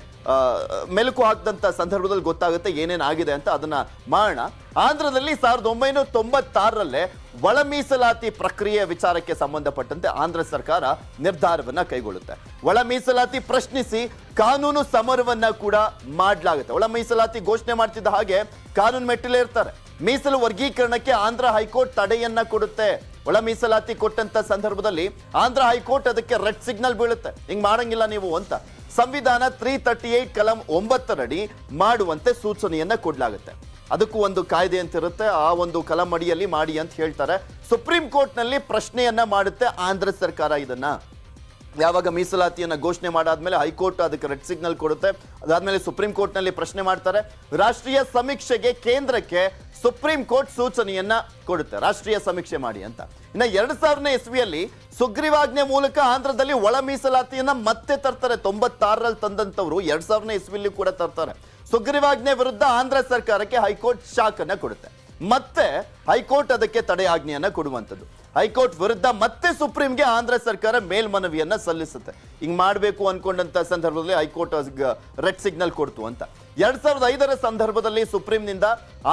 ಮೆಲುಕು ಹಾಕಿದಂತ ಸಂದರ್ಭದಲ್ಲಿ ಗೊತ್ತಾಗುತ್ತೆ ಏನೇನಾಗಿದೆ ಅಂತ ಅದನ್ನ ಮಾಡೋಣ. ಆಂಧ್ರದಲ್ಲಿ ಸಾವಿರದ ಒಂಬೈನೂರ ತೊಂಬತ್ತಾರರಲ್ಲೇ ಒಳ ಮೀಸಲಾತಿ ಪ್ರಕ್ರಿಯೆ ವಿಚಾರಕ್ಕೆ ಸಂಬಂಧಪಟ್ಟಂತೆ ಆಂಧ್ರ ಸರ್ಕಾರ ನಿರ್ಧಾರವನ್ನ ಕೈಗೊಳ್ಳುತ್ತೆ. ಒಳ ಮೀಸಲಾತಿ ಪ್ರಶ್ನಿಸಿ ಕಾನೂನು ಸಮರವನ್ನ ಕೂಡ ಮಾಡಲಾಗುತ್ತೆ. ಒಳ ಮೀಸಲಾತಿ ಘೋಷಣೆ ಮಾಡ್ತಿದ್ದ ಹಾಗೆ ಕಾನೂನು ಮೆಟ್ಟಿಲೇ ಇರ್ತಾರೆ ಮೀಸಲು ವರ್ಗೀಕರಣಕ್ಕೆ ಆಂಧ್ರ ಹೈಕೋರ್ಟ್ ತಡೆಯನ್ನ ಕೊಡುತ್ತೆ. ಒಳ ಮೀಸಲಾತಿ ಕೊಟ್ಟಂತ ಸಂದರ್ಭದಲ್ಲಿ ಆಂಧ್ರ ಹೈಕೋರ್ಟ್ ಅದಕ್ಕೆ ರೆಡ್ ಸಿಗ್ನಲ್ ಬೀಳುತ್ತೆ. ಹಿಂಗ್ ಮಾಡಂಗಿಲ್ಲ ನೀವು ಅಂತ. ಸಂವಿಧಾನ ತ್ರೀ ತರ್ಟಿ ಏಟ್ ಕಲಂ ಒಂಬತ್ತರಡಿ ಮಾಡುವಂತೆ ಸೂಚನೆಯನ್ನ ಕೊಡ್ಲಾಗುತ್ತೆ. ಅದಕ್ಕೂ ಒಂದು ಕಾಯ್ದೆ ಅಂತ ಇರುತ್ತೆ ಆ ಒಂದು ಕಲಮಡಿಯಲ್ಲಿ ಮಾಡಿ ಅಂತ ಹೇಳ್ತಾರೆ. ಸುಪ್ರೀಂ ಕೋರ್ಟ್ನಲ್ಲಿ ಪ್ರಶ್ನೆಯನ್ನ ಮಾಡುತ್ತೆ ಆಂಧ್ರ ಸರ್ಕಾರ ಇದನ್ನ. ಯಾವಾಗ ಮೀಸಲಾತಿಯನ್ನ ಘೋಷಣೆ ಮಾಡಾದ್ಮೇಲೆ ಹೈಕೋರ್ಟ್ ಅದಕ್ಕೆ ರೆಡ್ ಸಿಗ್ನಲ್ ಕೊಡುತ್ತೆ. ಅದಾದ್ಮೇಲೆ ಸುಪ್ರೀಂ ಕೋರ್ಟ್ನಲ್ಲಿ ಪ್ರಶ್ನೆ ಮಾಡ್ತಾರೆ. ರಾಷ್ಟ್ರೀಯ ಸಮೀಕ್ಷೆಗೆ ಕೇಂದ್ರಕ್ಕೆ ಸುಪ್ರೀಂ ಕೋರ್ಟ್ ಸೂಚನೆಯನ್ನ ಕೊಡುತ್ತೆ. ರಾಷ್ಟ್ರೀಯ ಸಮೀಕ್ಷೆ ಮಾಡಿ ಅಂತ. ಇನ್ನು ಎರಡ್ ಸಾವಿರನೇ ಇಸ್ವಿಯಲ್ಲಿ ಸುಗ್ರೀವಾಜ್ಞೆ ಮೂಲಕ ಆಂಧ್ರದಲ್ಲಿ ಒಳ ಮೀಸಲಾತಿಯನ್ನ ಮತ್ತೆ ತರ್ತಾರೆ. ತೊಂಬತ್ತಾರರಲ್ಲಿ ತಂದಂತವ್ರು ಎರಡ್ ಸಾವಿರನೇ ಇಸ್ವಿಯಲ್ಲಿ ಕೂಡ ತರ್ತಾರೆ. ಸುಗ್ರೀವಾಜ್ಞೆ ವಿರುದ್ಧ ಆಂಧ್ರ ಸರ್ಕಾರಕ್ಕೆ ಹೈಕೋರ್ಟ್ ಶಾಕ್ ಅನ್ನ ಕೊಡುತ್ತೆ. ಮತ್ತೆ ಹೈಕೋರ್ಟ್ ಅದಕ್ಕೆ ತಡೆಯಾಜ್ಞೆಯನ್ನ ಕೊಡುವಂಥದ್ದು. ಹೈಕೋರ್ಟ್ ವಿರುದ್ಧ ಮತ್ತೆ ಸುಪ್ರೀಂಗೆ ಆಂಧ್ರ ಸರ್ಕಾರ ಮೇಲ್ಮನವಿಯನ್ನ ಸಲ್ಲಿಸುತ್ತೆ. ಹಿಂಗ್ ಮಾಡಬೇಕು ಅನ್ಕೊಂಡಂತ ಸಂದರ್ಭದಲ್ಲಿ ಹೈಕೋರ್ಟ್ ರೆಡ್ ಸಿಗ್ನಲ್ ಕೊಡ್ತು ಅಂತ. ಎರಡ್ ಸಾವಿರದ ಐದರ ಸಂದರ್ಭದಲ್ಲಿ ಸುಪ್ರೀಂನಿಂದ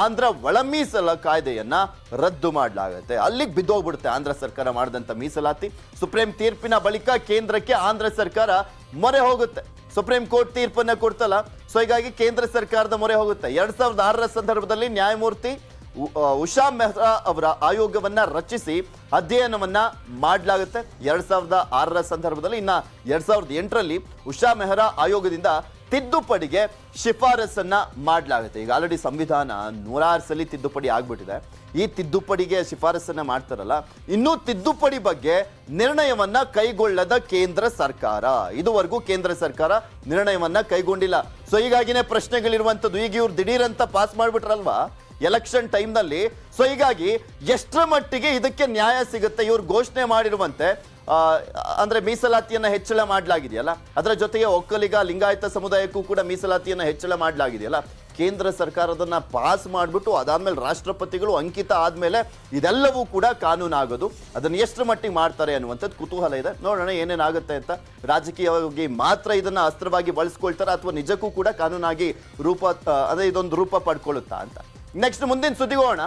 ಆಂಧ್ರ ಒಳ ಮೀಸಲ ಕಾಯ್ದೆಯನ್ನ ರದ್ದು ಮಾಡಲಾಗುತ್ತೆ. ಅಲ್ಲಿಗೆ ಬಿದ್ದೋಗ್ಬಿಡುತ್ತೆ ಆಂಧ್ರ ಸರ್ಕಾರ ಮಾಡಿದಂತ ಮೀಸಲಾತಿ. ಸುಪ್ರೀಂ ತೀರ್ಪಿನ ಬಳಿಕ ಕೇಂದ್ರಕ್ಕೆ ಆಂಧ್ರ ಸರ್ಕಾರ ಮೊರೆ ಹೋಗುತ್ತೆ. ಸುಪ್ರೀಂ ಕೋರ್ಟ್ ತೀರ್ಪನ್ನ ಕೊಡ್ತಲ್ಲ. ಸೊ ಹೀಗಾಗಿ ಕೇಂದ್ರ ಸರ್ಕಾರದ ಮೊರೆ ಹೋಗುತ್ತೆ. ಎರಡ್ ಸಾವಿರದ ಆರರ ಸಂದರ್ಭದಲ್ಲಿ ನ್ಯಾಯಮೂರ್ತಿ ಉಷಾ ಮೆಹ್ರಾ ಅವರ ಆಯೋಗವನ್ನ ರಚಿಸಿ ಅಧ್ಯಯನವನ್ನ ಮಾಡಲಾಗುತ್ತೆ. ಎರಡ್ ಸಾವಿರದ ಆರರ ಸಂದರ್ಭದಲ್ಲಿ ಇನ್ನ ಎರಡ್ ಸಾವಿರದ ಎಂಟರಲ್ಲಿ ಉಷಾ ಮೆಹ್ರಾ ಆಯೋಗದಿಂದ ತಿದ್ದುಪಡಿಗೆ ಶಿಫಾರಸನ್ನ ಮಾಡಲಾಗುತ್ತೆ. ಈಗ ಆಲ್ರೆಡಿ ಸಂವಿಧಾನ ನೂರಾರು ಸಲ ತಿದ್ದುಪಡಿ ಆಗ್ಬಿಟ್ಟಿದೆ. ಈ ತಿದ್ದುಪಡಿಗೆ ಶಿಫಾರಸನ್ನ ಮಾಡ್ತಾರಲ್ಲ, ಇನ್ನೂ ತಿದ್ದುಪಡಿ ಬಗ್ಗೆ ನಿರ್ಣಯವನ್ನ ಕೈಗೊಳ್ಳದ ಕೇಂದ್ರ ಸರ್ಕಾರ. ಇದುವರೆಗೂ ಕೇಂದ್ರ ಸರ್ಕಾರ ನಿರ್ಣಯವನ್ನ ಕೈಗೊಂಡಿಲ್ಲ. ಸೊ ಹೀಗಾಗಿನೇ ಪ್ರಶ್ನೆಗಳಿರುವಂಥದ್ದು ಈಗ ಇವ್ರು ದಿಢೀರ್ ಅಂತ ಪಾಸ್ ಮಾಡ್ಬಿಟ್ರಲ್ವಾ? ಎಲೆಕ್ಷನ್ ಟೈಮ್ನಲ್ಲಿ ಸೊ ಹೀಗಾಗಿ ಎಷ್ಟರ ಮಟ್ಟಿಗೆ ಇದಕ್ಕೆ ನ್ಯಾಯ ಸಿಗುತ್ತೆ? ಇವ್ರು ಘೋಷಣೆ ಮಾಡಿರುವಂತೆ ಅಂದ್ರೆ ಮೀಸಲಾತಿಯನ್ನ ಹೆಚ್ಚಳ ಮಾಡಲಾಗಿದೆಯಲ್ಲ? ಅದರ ಜೊತೆಗೆ ಒಕ್ಕಲಿಗ, ಲಿಂಗಾಯತ ಸಮುದಾಯಕ್ಕೂ ಕೂಡ ಮೀಸಲಾತಿಯನ್ನ ಹೆಚ್ಚಳ ಮಾಡಲಾಗಿದೆಯಲ್ಲ? ಕೇಂದ್ರ ಸರ್ಕಾರದನ್ನ ಪಾಸ್ ಮಾಡಿಬಿಟ್ಟು ಅದಾದ್ಮೇಲೆ ರಾಷ್ಟ್ರಪತಿಗಳು ಅಂಕಿತ ಆದ್ಮೇಲೆ ಇದೆಲ್ಲವೂ ಕೂಡ ಕಾನೂನು ಆಗೋದು ಅದನ್ನ ಎಷ್ಟರ ಮಟ್ಟಿಗೆ ಮಾಡ್ತಾರೆ ಅನ್ನುವಂಥದ್ದು ಕುತೂಹಲ ಇದೆ. ನೋಡೋಣ ಏನೇನಾಗುತ್ತೆ ಅಂತ. ರಾಜಕೀಯವಾಗಿ ಮಾತ್ರ ಇದನ್ನ ಅಸ್ತ್ರವಾಗಿ ಬಳಸ್ಕೊಳ್ತಾರೆ ಅಥವಾ ನಿಜಕ್ಕೂ ಕೂಡ ಕಾನೂನಾಗಿ ರೂಪ ಅದೇ ಇದೊಂದು ರೂಪ ಪಡ್ಕೊಳ್ಳುತ್ತಾ ಅಂತ. ನೆಕ್ಸ್ಟ್ ಮುಂದಿನ ಸುದ್ದಿಗೋಣ.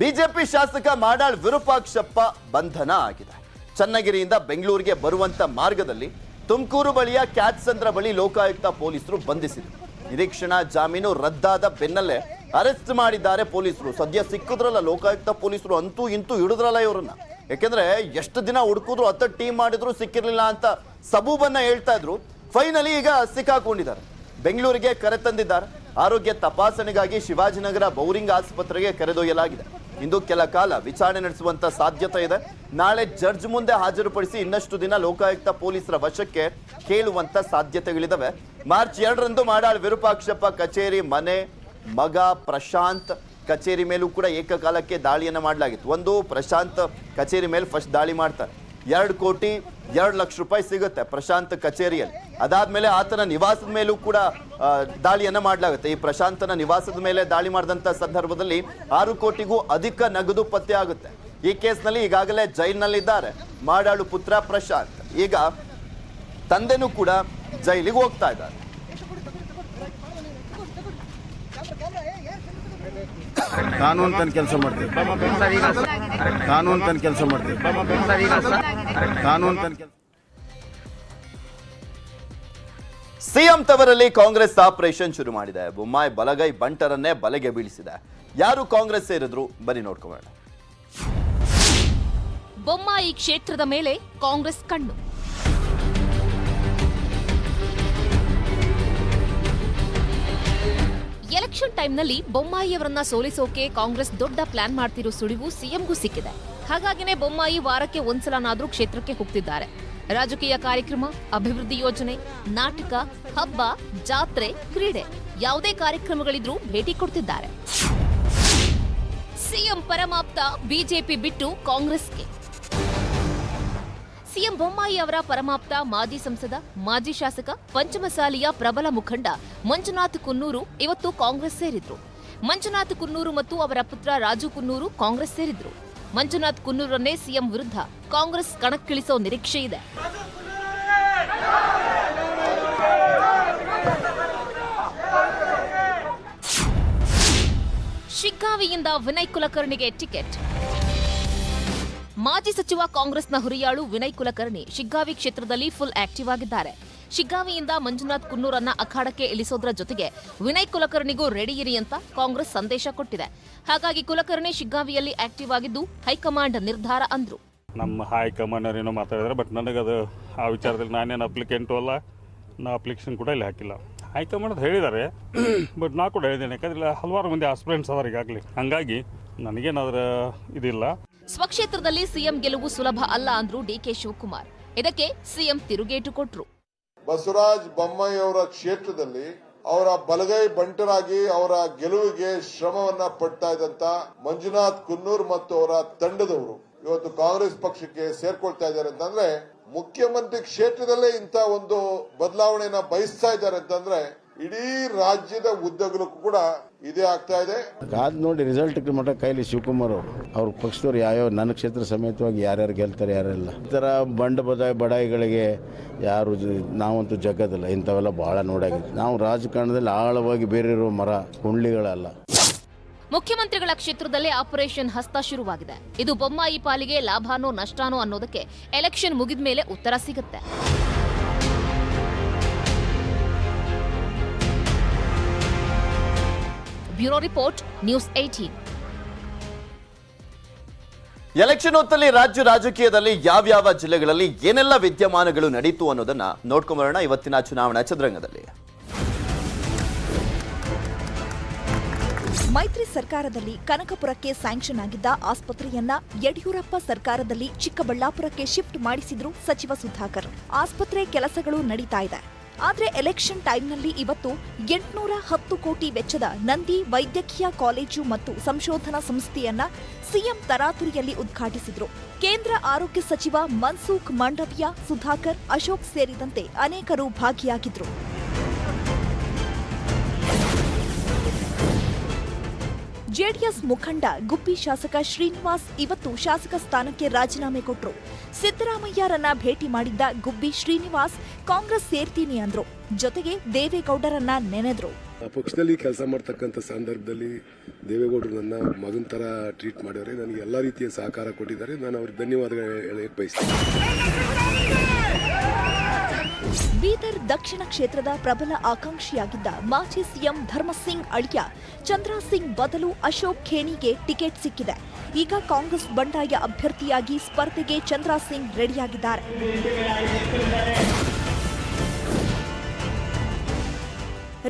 ಬಿಜೆಪಿ ಶಾಸಕ ಮಾಡಾಳ್ ವಿರೂಪಾಕ್ಷಪ್ಪ ಬಂಧನ ಆಗಿದೆ. ಚನ್ನಗಿರಿಯಿಂದ ಬೆಂಗಳೂರಿಗೆ ಬರುವಂತ ಮಾರ್ಗದಲ್ಲಿ ತುಮಕೂರು ಬಳಿಯ ಕ್ಯಾತ್ಸಂದ್ರ ಬಳಿ ಲೋಕಾಯುಕ್ತ ಪೊಲೀಸರು ಬಂಧಿಸಿದರು. ನಿರೀಕ್ಷಣಾ ಜಾಮೀನು ರದ್ದಾದ ಬೆನ್ನಲ್ಲೇ ಅರೆಸ್ಟ್ ಮಾಡಿದ್ದಾರೆ ಪೊಲೀಸರು. ಸದ್ಯ ಸಿಕ್ಕಿದ್ರಲ್ಲ ಲೋಕಾಯುಕ್ತ ಪೊಲೀಸರು, ಅಂತೂ ಇಂತೂ ಹಿಡಿದ್ರಲ್ಲ ಇವರನ್ನ. ಯಾಕೆಂದ್ರೆ ಎಷ್ಟು ದಿನ ಹುಡುಕಿದ್ರು, ಹತ್ತ ಟೀಮ್ ಮಾಡಿದ್ರು, ಸಿಕ್ಕಿರ್ಲಿಲ್ಲ ಅಂತ ಸಬೂಬನ್ನ ಹೇಳ್ತಾ ಇದ್ರು. ಫೈನಲಿ ಈಗ ಸಿಕ್ಕಾಕೊಂಡಿದ್ದಾರೆ. ಬೆಂಗಳೂರಿಗೆ ಕರೆತಂದಿದ್ದಾರೆ ಆರೋಗ್ಯ ತಪಾಸಣೆಗಾಗಿ ಶಿವಾಜಿನಗರ ಬೌರಿಂಗ್ ಆಸ್ಪತ್ರೆಗೆ ಕರೆದೊಯ್ಯಲಾಗಿದೆ. ಇಂದು ಕೆಲ ಕಾಲ ವಿಚಾರಣೆ ನಡೆಸುವಂತ ಸಾಧ್ಯತೆ ಇದೆ. ನಾಳೆ ಜಡ್ಜ್ ಮುಂದೆ ಹಾಜರುಪಡಿಸಿ ಇನ್ನಷ್ಟು ದಿನ ಲೋಕಾಯುಕ್ತ ಪೊಲೀಸರ ವಶಕ್ಕೆ ಕೇಳುವಂತ ಸಾಧ್ಯತೆಗಳಿದಾವೆ. ಮಾರ್ಚ್ ಎರಡರಂದು ಮಾಡಾಳ್ ವಿರೂಪಾಕ್ಷಪ್ಪ ಕಚೇರಿ ಮನೆ, ಮಗ ಪ್ರಶಾಂತ್ ಕಚೇರಿ ಮೇಲೂ ಕೂಡ ಏಕಕಾಲಕ್ಕೆ ದಾಳಿಯನ್ನ ಮಾಡಲಾಗಿತ್ತು. ಒಂದು ಪ್ರಶಾಂತ್ ಕಚೇರಿ ಮೇಲೆ ಫಸ್ಟ್ ದಾಳಿ ಮಾಡ್ತಾರೆ. ಎರಡು ಕೋಟಿ ಎರಡು ಲಕ್ಷ ರೂಪಾಯಿ ಸಿಗುತ್ತೆ ಪ್ರಶಾಂತ್ ಕಚೇರಿಯಲ್ಲಿ. ಅದಾದ್ಮೇಲೆ ಆತನ ನಿವಾಸದ ಮೇಲೂ ಕೂಡ ದಾಳಿಯನ್ನ ಮಾಡಲಾಗುತ್ತೆ. ಈ ಪ್ರಶಾಂತನ ನಿವಾಸದ ಮೇಲೆ ದಾಳಿ ಮಾಡಿದಂತ ಸಂದರ್ಭದಲ್ಲಿ ಆರು ಕೋಟಿಗೂ ಅಧಿಕ ನಗದು ಪತ್ತೆ ಆಗುತ್ತೆ. ಈ ಕೇಸ್ನಲ್ಲಿ ಈಗಾಗಲೇ ಜೈಲಿನಲ್ಲಿದ್ದಾರೆ. ಮಾಡಾಳು ಪುತ್ರ ಪ್ರಶಾಂತ್. ಈಗ ತಂದೆನೂ ಕೂಡ ಜೈಲಿಗೆ ಹೋಗ್ತಾ ಇದ್ದಾರೆ. ಕಾನೂನು ತನ್ನ ಕೆಲಸ ಮಾಡ್ತೀವಿ. ಕಾನೂನು ತನ್ನ ಕೆಲಸ ಮಾಡ್ತೀವಿ. ಕಾನೂನು ತನ್ನ ಕೆಲಸ ಸಿಎಂ ತವರಲ್ಲಿ ಕಾಂಗ್ರೆಸ್ ಆಪರೇಷನ್ ಶುರು ಮಾಡಿದೆ. ಬೊಮ್ಮಾಯಿ ಬಲಗೈ ಬಂಟರನ್ನೇ ಬಲೆಗೆ ಬೀಳಿಸಿದೆ. ಯಾರು ಕಾಂಗ್ರೆಸ್ ಸೇರಿದ್ರು? ಬರೀ ನೋಡ್ಕೋಬೇಡ ಬೊಮ್ಮಾಯಿ ಕ್ಷೇತ್ರದ ಮೇಲೆ ಕಾಂಗ್ರೆಸ್ ಕಣ್ಣು. ಎಲೆಕ್ಷನ್ ಟೈಮ್ನಲ್ಲಿ ಬೊಮ್ಮಾಯಿಯವರನ್ನ ಸೋಲಿಸೋಕೆ ಕಾಂಗ್ರೆಸ್ ದೊಡ್ಡ ಪ್ಲಾನ್ ಮಾಡ್ತಿರೋ ಸುಳಿವು ಸಿಎಂಗೂ ಸಿಕ್ಕಿದೆ. ಹಾಗಾಗಿನೇ ಬೊಮ್ಮಾಯಿ ವಾರಕ್ಕೆ ಒಂದ್ಸಲನಾದ್ರೂ ಕ್ಷೇತ್ರಕ್ಕೆ ಹೋಗ್ತಿದ್ದಾರೆ. ರಾಜಕೀಯ ಕಾರ್ಯಕ್ರಮ, ಅಭಿವೃದ್ಧಿ ಯೋಜನೆ, ನಾಟಕ, ಹಬ್ಬ, ಜಾತ್ರೆ, ಕ್ರೀಡೆ ಯಾವುದೇ ಕಾರ್ಯಕ್ರಮಗಳಿದ್ರೂ ಭೇಟಿ ಕೊಡ್ತಿದ್ದಾರೆ. ಸಿಎಂ ಪರಮಾಪ್ತ ಬಿಜೆಪಿ ಬಿಟ್ಟು ಕಾಂಗ್ರೆಸ್ಗೆ. ಸಿಎಂ ಬೊಮ್ಮಾಯಿ ಅವರ ಪರಮಾಪ್ತ ಮಾಜಿ ಸಂಸದ, ಮಾಜಿ ಶಾಸಕ, ಪಂಚಮಸಾಲಿಯ ಪ್ರಬಲ ಮುಖಂಡ ಮಂಜುನಾಥ್ ಕುನ್ನೂರು ಇವತ್ತು ಕಾಂಗ್ರೆಸ್ ಸೇರಿದ್ರು. ಮಂಜುನಾಥ್ ಕುನ್ನೂರು ಮತ್ತು ಅವರ ಪುತ್ರ ರಾಜು ಕುನ್ನೂರು ಕಾಂಗ್ರೆಸ್ ಸೇರಿದ್ರು. ಮಂಜುನಾಥ್ ಕುನ್ನೂರನ್ನೇ ಸಿಎಂ ವಿರುದ್ಧ ಕಾಂಗ್ರೆಸ್ ಕಣಕ್ಕಿಳಿಸೋ ನಿರೀಕ್ಷೆ ಇದೆ. ಶಿಗ್ಗಾವಿಯಿಂದ ವಿನಯ್ ಕುಲಕರ್ಣಿಗೆ ಟಿಕೆಟ್. ಮಾಜಿ ಸಚಿವ ಕಾಂಗ್ರೆಸ್ನ ಹುರಿಯಾಳು ವಿನಯ್ ಕುಲಕರ್ಣಿ ಶಿಗ್ಗಾವಿ ಕ್ಷೇತ್ರದಲ್ಲಿ ಫುಲ್ ಆಕ್ಟಿವ್ ಆಗಿದ್ದಾರೆ. ಶಿಗ್ಗಾವಿಯಿಂದ ಮಂಜುನಾಥ್ ಕುನ್ನೂರನ್ನ ಅಖಾಡಕ್ಕೆ ಇಳಿಸೋದ್ರ ಜೊತೆಗೆ ವಿನಯ್ ಕುಲಕರ್ಣಿಗೂ ರೆಡಿ ಇರಿ ಅಂತ ಕಾಂಗ್ರೆಸ್ ಸಂದೇಶ ಕೊಟ್ಟಿದೆ. ಹಾಗಾಗಿ ಕುಲಕರ್ಣಿ ಶಿಗ್ಗಾವಿಯಲ್ಲಿ ಆಕ್ಟಿವ್ ಆಗಿದ್ದು ಹೈಕಮಾಂಡ್ ನಿರ್ಧಾರ ಅಂದ್ರು. ನಮ್ಮ ಹೈಕಮಾಂಡ್ ಏನೋ ಮಾತಾಡಿದ್ರೆ ಬಟ್ ನನಗದು ಆ ವಿಚಾರದಲ್ಲಿ ನಾನೇನು ಅಪ್ಲಿಕೆಂಟು ಅಲ್ಲ, ನಾ ಅಪ್ಲಿಕೇಶನ್ ಕೂಡ ಇಲ್ಲಿ ಹಾಕಿಲ್ಲ. ಹೈಕಮಾಂಡ್ ಅದು ಹೇಳಿದ್ದಾರೆ ಬಟ್ ನಾ ಕೂಡ ಹೇಳಿದ್ದೇನೆ, ಯಾಕಂದ್ರೆ ಹಲವಾರು ಮಂದಿ ಆಸ್ಪಿರೆಂಟ್ಸ್ ಅದಾರ ಈಗಾಗಲೇ. ಹಂಗಾಗಿ ನನಗೇನಾದ್ರ ಇದಿಲ್ಲ. ಸ್ವಕ್ಷೇತ್ರದಲ್ಲಿ ಸಿಎಂ ಗೆಲುವು ಸುಲಭ ಅಲ್ಲ ಅಂದ್ರು ಡಿಕೆ ಶಿವಕುಮಾರ್. ಇದಕ್ಕೆ ಸಿಎಂ ತಿರುಗೇಟು ಕೊಟ್ರು. ಬಸವರಾಜ ಬೊಮ್ಮಾಯಿ ಅವರ ಕ್ಷೇತ್ರದಲ್ಲಿ ಅವರ ಬಲಗೈ ಬಂಟರಾಗಿ ಅವರ ಗೆಲುವಿಗೆ ಶ್ರಮವನ್ನ ಪಡ್ತಾ ಇದ್ದಂತ ಮಂಜುನಾಥ್ ಕುನ್ನೂರ್ ಮತ್ತು ಅವರ ತಂಡದವರು ಇವತ್ತು ಕಾಂಗ್ರೆಸ್ ಪಕ್ಷಕ್ಕೆ ಸೇರ್ಕೊಳ್ತಾ ಇದ್ದಾರೆ ಅಂತಂದ್ರೆ ಮುಖ್ಯಮಂತ್ರಿ ಕ್ಷೇತ್ರದಲ್ಲೇ ಇಂತ ಒಂದು ಬದಲಾವಣೆಯನ್ನ ಬಯಸ್ತಾ ಇದ್ದಾರೆ ಅಂತಂದ್ರೆ ಇಡೀ ರಾಜ್ಯದ ಉದ್ದಗಲಕ್ಕೂ ಕೂಡ ಇದೇ ಆಗ್ತಾ ಇದೆ. ಕಾದ್ ನೋಡಿ ರಿಸಲ್ಟ್ ಮಟ್ಟ ಕೈಲಿ ಶಿವಕುಮಾರ್ ಅವರು. ಅವ್ರ ಪಕ್ಷದವ್ರು ಯಾವ್ಯಾವ ನನ್ನ ಕ್ಷೇತ್ರ ಸಮೇತವಾಗಿ ಯಾರ್ಯಾರು ಗೆಲ್ತಾರೆ ಯಾರೆಲ್ಲ ಈ ಥರ ಬಂಡ ಬದಾಯಿ ಬಡಾಯಿಗಳಿಗೆ ಯಾರು ಜ- ನಾವಂತೂ ಜಗ್ಗದಿಲ್ಲ. ಇಂಥವೆಲ್ಲ ಭಾಳ ನೋಡಾಗಿದೆ ನಾವು ರಾಜಕಾರಣದಲ್ಲಿ ಆಳವಾಗಿ ಬೇರೆಯಿರೋ ಮರ ಕುಂಡ್ಲಿಗಳಲ್ಲ ಮುಖ್ಯಮಂತ್ರಿಗಳ ಕ್ಷೇತ್ರದಲ್ಲೇ ಆಪರೇಷನ್ ಹಸ್ತ ಶುರುವಾಗಿದೆ. ಇದು ಬೊಮ್ಮಾಯಿ ಪಾಲಿಗೆ ಲಾಭಾನೋ ನಷ್ಟಾನೋ ಅನ್ನೋದಕ್ಕೆ ಎಲೆಕ್ಷನ್ ಮುಗಿದ ಮೇಲೆ ಉತ್ತರ ಸಿಗುತ್ತೆ. Bureau report news eighteen election ಹೊತ್ತಲ್ಲಿ ರಾಜ್ಯ ರಾಜಕೀಯದಲ್ಲಿ ಯಾವ್ಯಾವ ಜಿಲ್ಲೆಗಳಲ್ಲಿ ಏನೆಲ್ಲ ವಿದ್ಯಮಾನಗಳು ನಡೀತು ಅನ್ನೋದನ್ನ ನೋಡ್ಕೊಂಬರೋಣ ಇವತ್ತಿನ ಚುನಾವಣಾ ಚದುರಂಗದಲ್ಲಿ. ಮೈತ್ರಿ ಸರ್ಕಾರದಲ್ಲಿ ಕನಕಪುರಕ್ಕೆ ಸ್ಯಾಂಕ್ಷನ್ ಆಗಿದ್ದ ಆಸ್ಪತ್ರೆಯನ್ನ ಯಡಿಯೂರಪ್ಪ ಸರ್ಕಾರದಲ್ಲಿ ಚಿಕ್ಕಬಳ್ಳಾಪುರಕ್ಕೆ ಶಿಫ್ಟ್ ಮಾಡಿಸಿದ್ರು ಸಚಿವ ಸುಧಾಕರ್. ಆಸ್ಪತ್ರೆ ಕೆಲಸಗಳು ನಡೀತಾ ಇದೆ. ಆದ್ರೆ ಎಲೆಕ್ಷನ್ ಟೈಮ್ನಲ್ಲಿ ಇವತ್ತು ಎಂಟುನೂರ ಹತ್ತು ಕೋಟಿ ವೆಚ್ಚದ ನಂದಿ ವೈದ್ಯಕೀಯ ಕಾಲೇಜು ಮತ್ತು ಸಂಶೋಧನಾ ಸಂಸ್ಥೆಯನ್ನ ಸಿಎಂ ತರಾತುರಿಯಲ್ಲಿ ಉದ್ಘಾಟಿಸಿದ್ರು. ಕೇಂದ್ರ ಆರೋಗ್ಯ ಸಚಿವ ಮನ್ಸುಖ್ ಮಾಂಡವಿಯಾ ಸುಧಾಕರ್ ಅಶೋಕ್ ಸೇರಿದಂತೆ ಅನೇಕರು ಭಾಗಿಯಾಗಿದ್ರು. ಜೆಡಿಎಸ್ ಮುಖಂಡ ಗುಬ್ಬಿ ಶಾಸಕ ಶ್ರೀನಿವಾಸ್ ಇವತ್ತು ಶಾಸಕ ಸ್ಥಾನಕ್ಕೆ ರಾಜೀನಾಮೆ ಕೊಟ್ಟರು ಸಿದ್ದರಾಮಯ್ಯರನ್ನ ಭೇಟಿ ಮಾಡಿದ್ದ ಗುಬ್ಬಿ ಶ್ರೀನಿವಾಸ್ ಕಾಂಗ್ರೆಸ್ ಸೇರ್ತೀನಿ ಅಂದ್ರು. ಜೊತೆಗೆ ದೇವೇಗೌಡರನ್ನ ನೆನೆದ್ರು. ಪಕ್ಷದಲ್ಲಿ ಕೆಲಸ ಮಾಡ್ತಕ್ಕಂಥ ಸಂದರ್ಭದಲ್ಲಿ ದೇವೇಗೌಡರು ನನ್ನ ಮಗನ ತರ ಟ್ರೀಟ್ ಮಾಡಿದರೆ ನನಗೆ ಎಲ್ಲ ರೀತಿಯ ಸಹಕಾರ ಕೊಟ್ಟಿದ್ದಾರೆ. ನಾನು ಅವ್ರಿಗೆ ಧನ್ಯವಾದಗಳು ಬಯಸ್ತೀನಿ ಬೀದರ್ ದಕ್ಷಿಣ ಕ್ಷೇತ್ರದ ಪ್ರಬಲ ಆಕಾಂಕ್ಷಿಯಾಗಿದ್ದ ಮಾಜಿ ಸಿಎಂ ಧರ್ಮಸಿಂಗ್ ಅಳಿಯ ಚಂದ್ರ ಸಿಂಗ್ ಬದಲು ಅಶೋಕ್ ಖೇಣಿಗೆ ಟಿಕೆಟ್ ಸಿಕ್ಕಿದೆ. ಈಗ ಕಾಂಗ್ರೆಸ್ ಬಂಡಾಯ ಅಭ್ಯರ್ಥಿಯಾಗಿ ಸ್ಪರ್ಧೆಗೆ ಚಂದ್ರ ಸಿಂಗ್ ರೆಡಿಯಾಗಿದ್ದಾರೆ.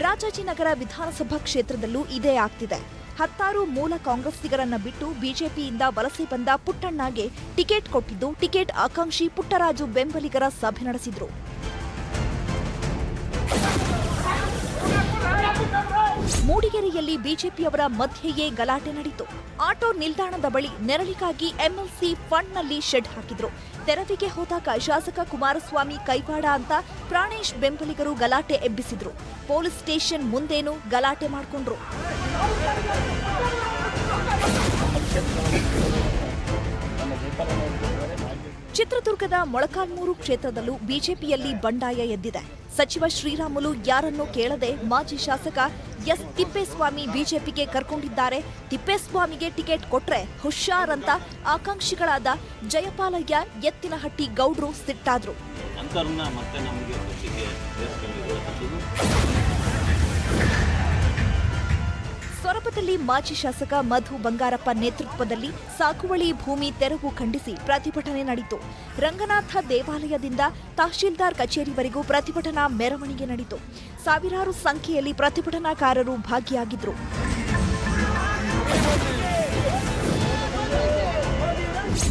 ರಾಜಾಜಿನಗರ ವಿಧಾನಸಭಾ ಕ್ಷೇತ್ರದಲ್ಲೂ ಇದೇ ಆಗ್ತಿದೆ. ಹತ್ತಾರು ಮೂಲ ಕಾಂಗ್ರೆಸ್ಸಿಗರನ್ನ ಬಿಟ್ಟು ಬಿಜೆಪಿಯಿಂದ ವಲಸೆ ಬಂದ ಪುಟ್ಟಣ್ಣಗೆ ಟಿಕೆಟ್ ಕೊಟ್ಟಿದ್ದು ಟಿಕೆಟ್ ಆಕಾಂಕ್ಷಿ ಪುಟ್ಟರಾಜು ಬೆಂಬಲಿಗರ ಸಭೆ ನಡೆಸಿದ್ರು. ಮೂಡಿಗೆರೆಯಲ್ಲಿ ಬಿಜೆಪಿಯವರ ಮಧ್ಯೆಯೇ ಗಲಾಟೆ ನಡೆಯಿತು ಆಟೋ ನಿಲ್ದಾಣದ ಬಳಿ ನೆರಳಿಗಾಗಿ ಎಂಎಲ್ಸಿ ಫಂಡ್ನಲ್ಲಿ ಶೆಡ್ ಹಾಕಿದ್ರು. ತೆರವಿಗೆ ಹೋದಾಗ ಶಾಸಕ ಕುಮಾರಸ್ವಾಮಿ ಕೈವಾಡ ಅಂತ ಪ್ರಾಣೇಶ್ ಬೆಂಬಲಿಗರು ಗಲಾಟೆ ಎಬ್ಬಿಸಿದ್ರು. ಪೊಲೀಸ್ ಸ್ಟೇಷನ್ ಮುಂದೇನು ಗಲಾಟೆ ಮಾಡಿಕೊಂಡ್ರು. ಚಿತ್ರದುರ್ಗದ ಮೊಳಕಾಲ್ಮೂರು ಕ್ಷೇತ್ರದಲ್ಲೂ ಬಿಜೆಪಿಯಲ್ಲಿ ಬಂಡಾಯ ಎದ್ದಿದೆ. ಸಚಿವ ಶ್ರೀರಾಮುಲು ಯಾರನ್ನೂ ಕೇಳದೆ ಮಾಜಿ ಶಾಸಕ ಎಸ್ ತಿಪ್ಪೇಸ್ವಾಮಿ ಬಿಜೆಪಿಗೆ ಕರ್ಕೊಂಡಿದ್ದಾರೆ. ತಿಪ್ಪೇಸ್ವಾಮಿಗೆ ಟಿಕೆಟ್ ಕೊಟ್ರೆ ಹುಷಾರ್ ಅಂತ ಆಕಾಂಕ್ಷಿಗಳಾದ ಜಯಪಾಲಯ್ಯ, ಎತ್ತಿನಹಟ್ಟಿ ಗೌಡ್ರು ಸಿಟ್ಟಾದ್ರು. ಸೊರಬದಲ್ಲಿ ಮಾಜಿ ಶಾಸಕ ಮಧು ಬಂಗಾರಪ್ಪ ನೇತೃತ್ವದಲ್ಲಿ ಸಾಗುವಳಿ ಭೂಮಿ ತೆರವು ಖಂಡಿಸಿ ಪ್ರತಿಭಟನೆ ನಡೆಯಿತು. ರಂಗನಾಥ ದೇವಾಲಯದಿಂದ ತಹಶೀಲ್ದಾರ್ ಕಚೇರಿವರೆಗೂ ಪ್ರತಿಭಟನಾ ಮೆರವಣಿಗೆ ನಡೆಯಿತು. ಸಾವಿರಾರು ಸಂಖ್ಯೆಯಲ್ಲಿ ಪ್ರತಿಭಟನಾಕಾರರು ಭಾಗಿಯಾಗಿದ್ರು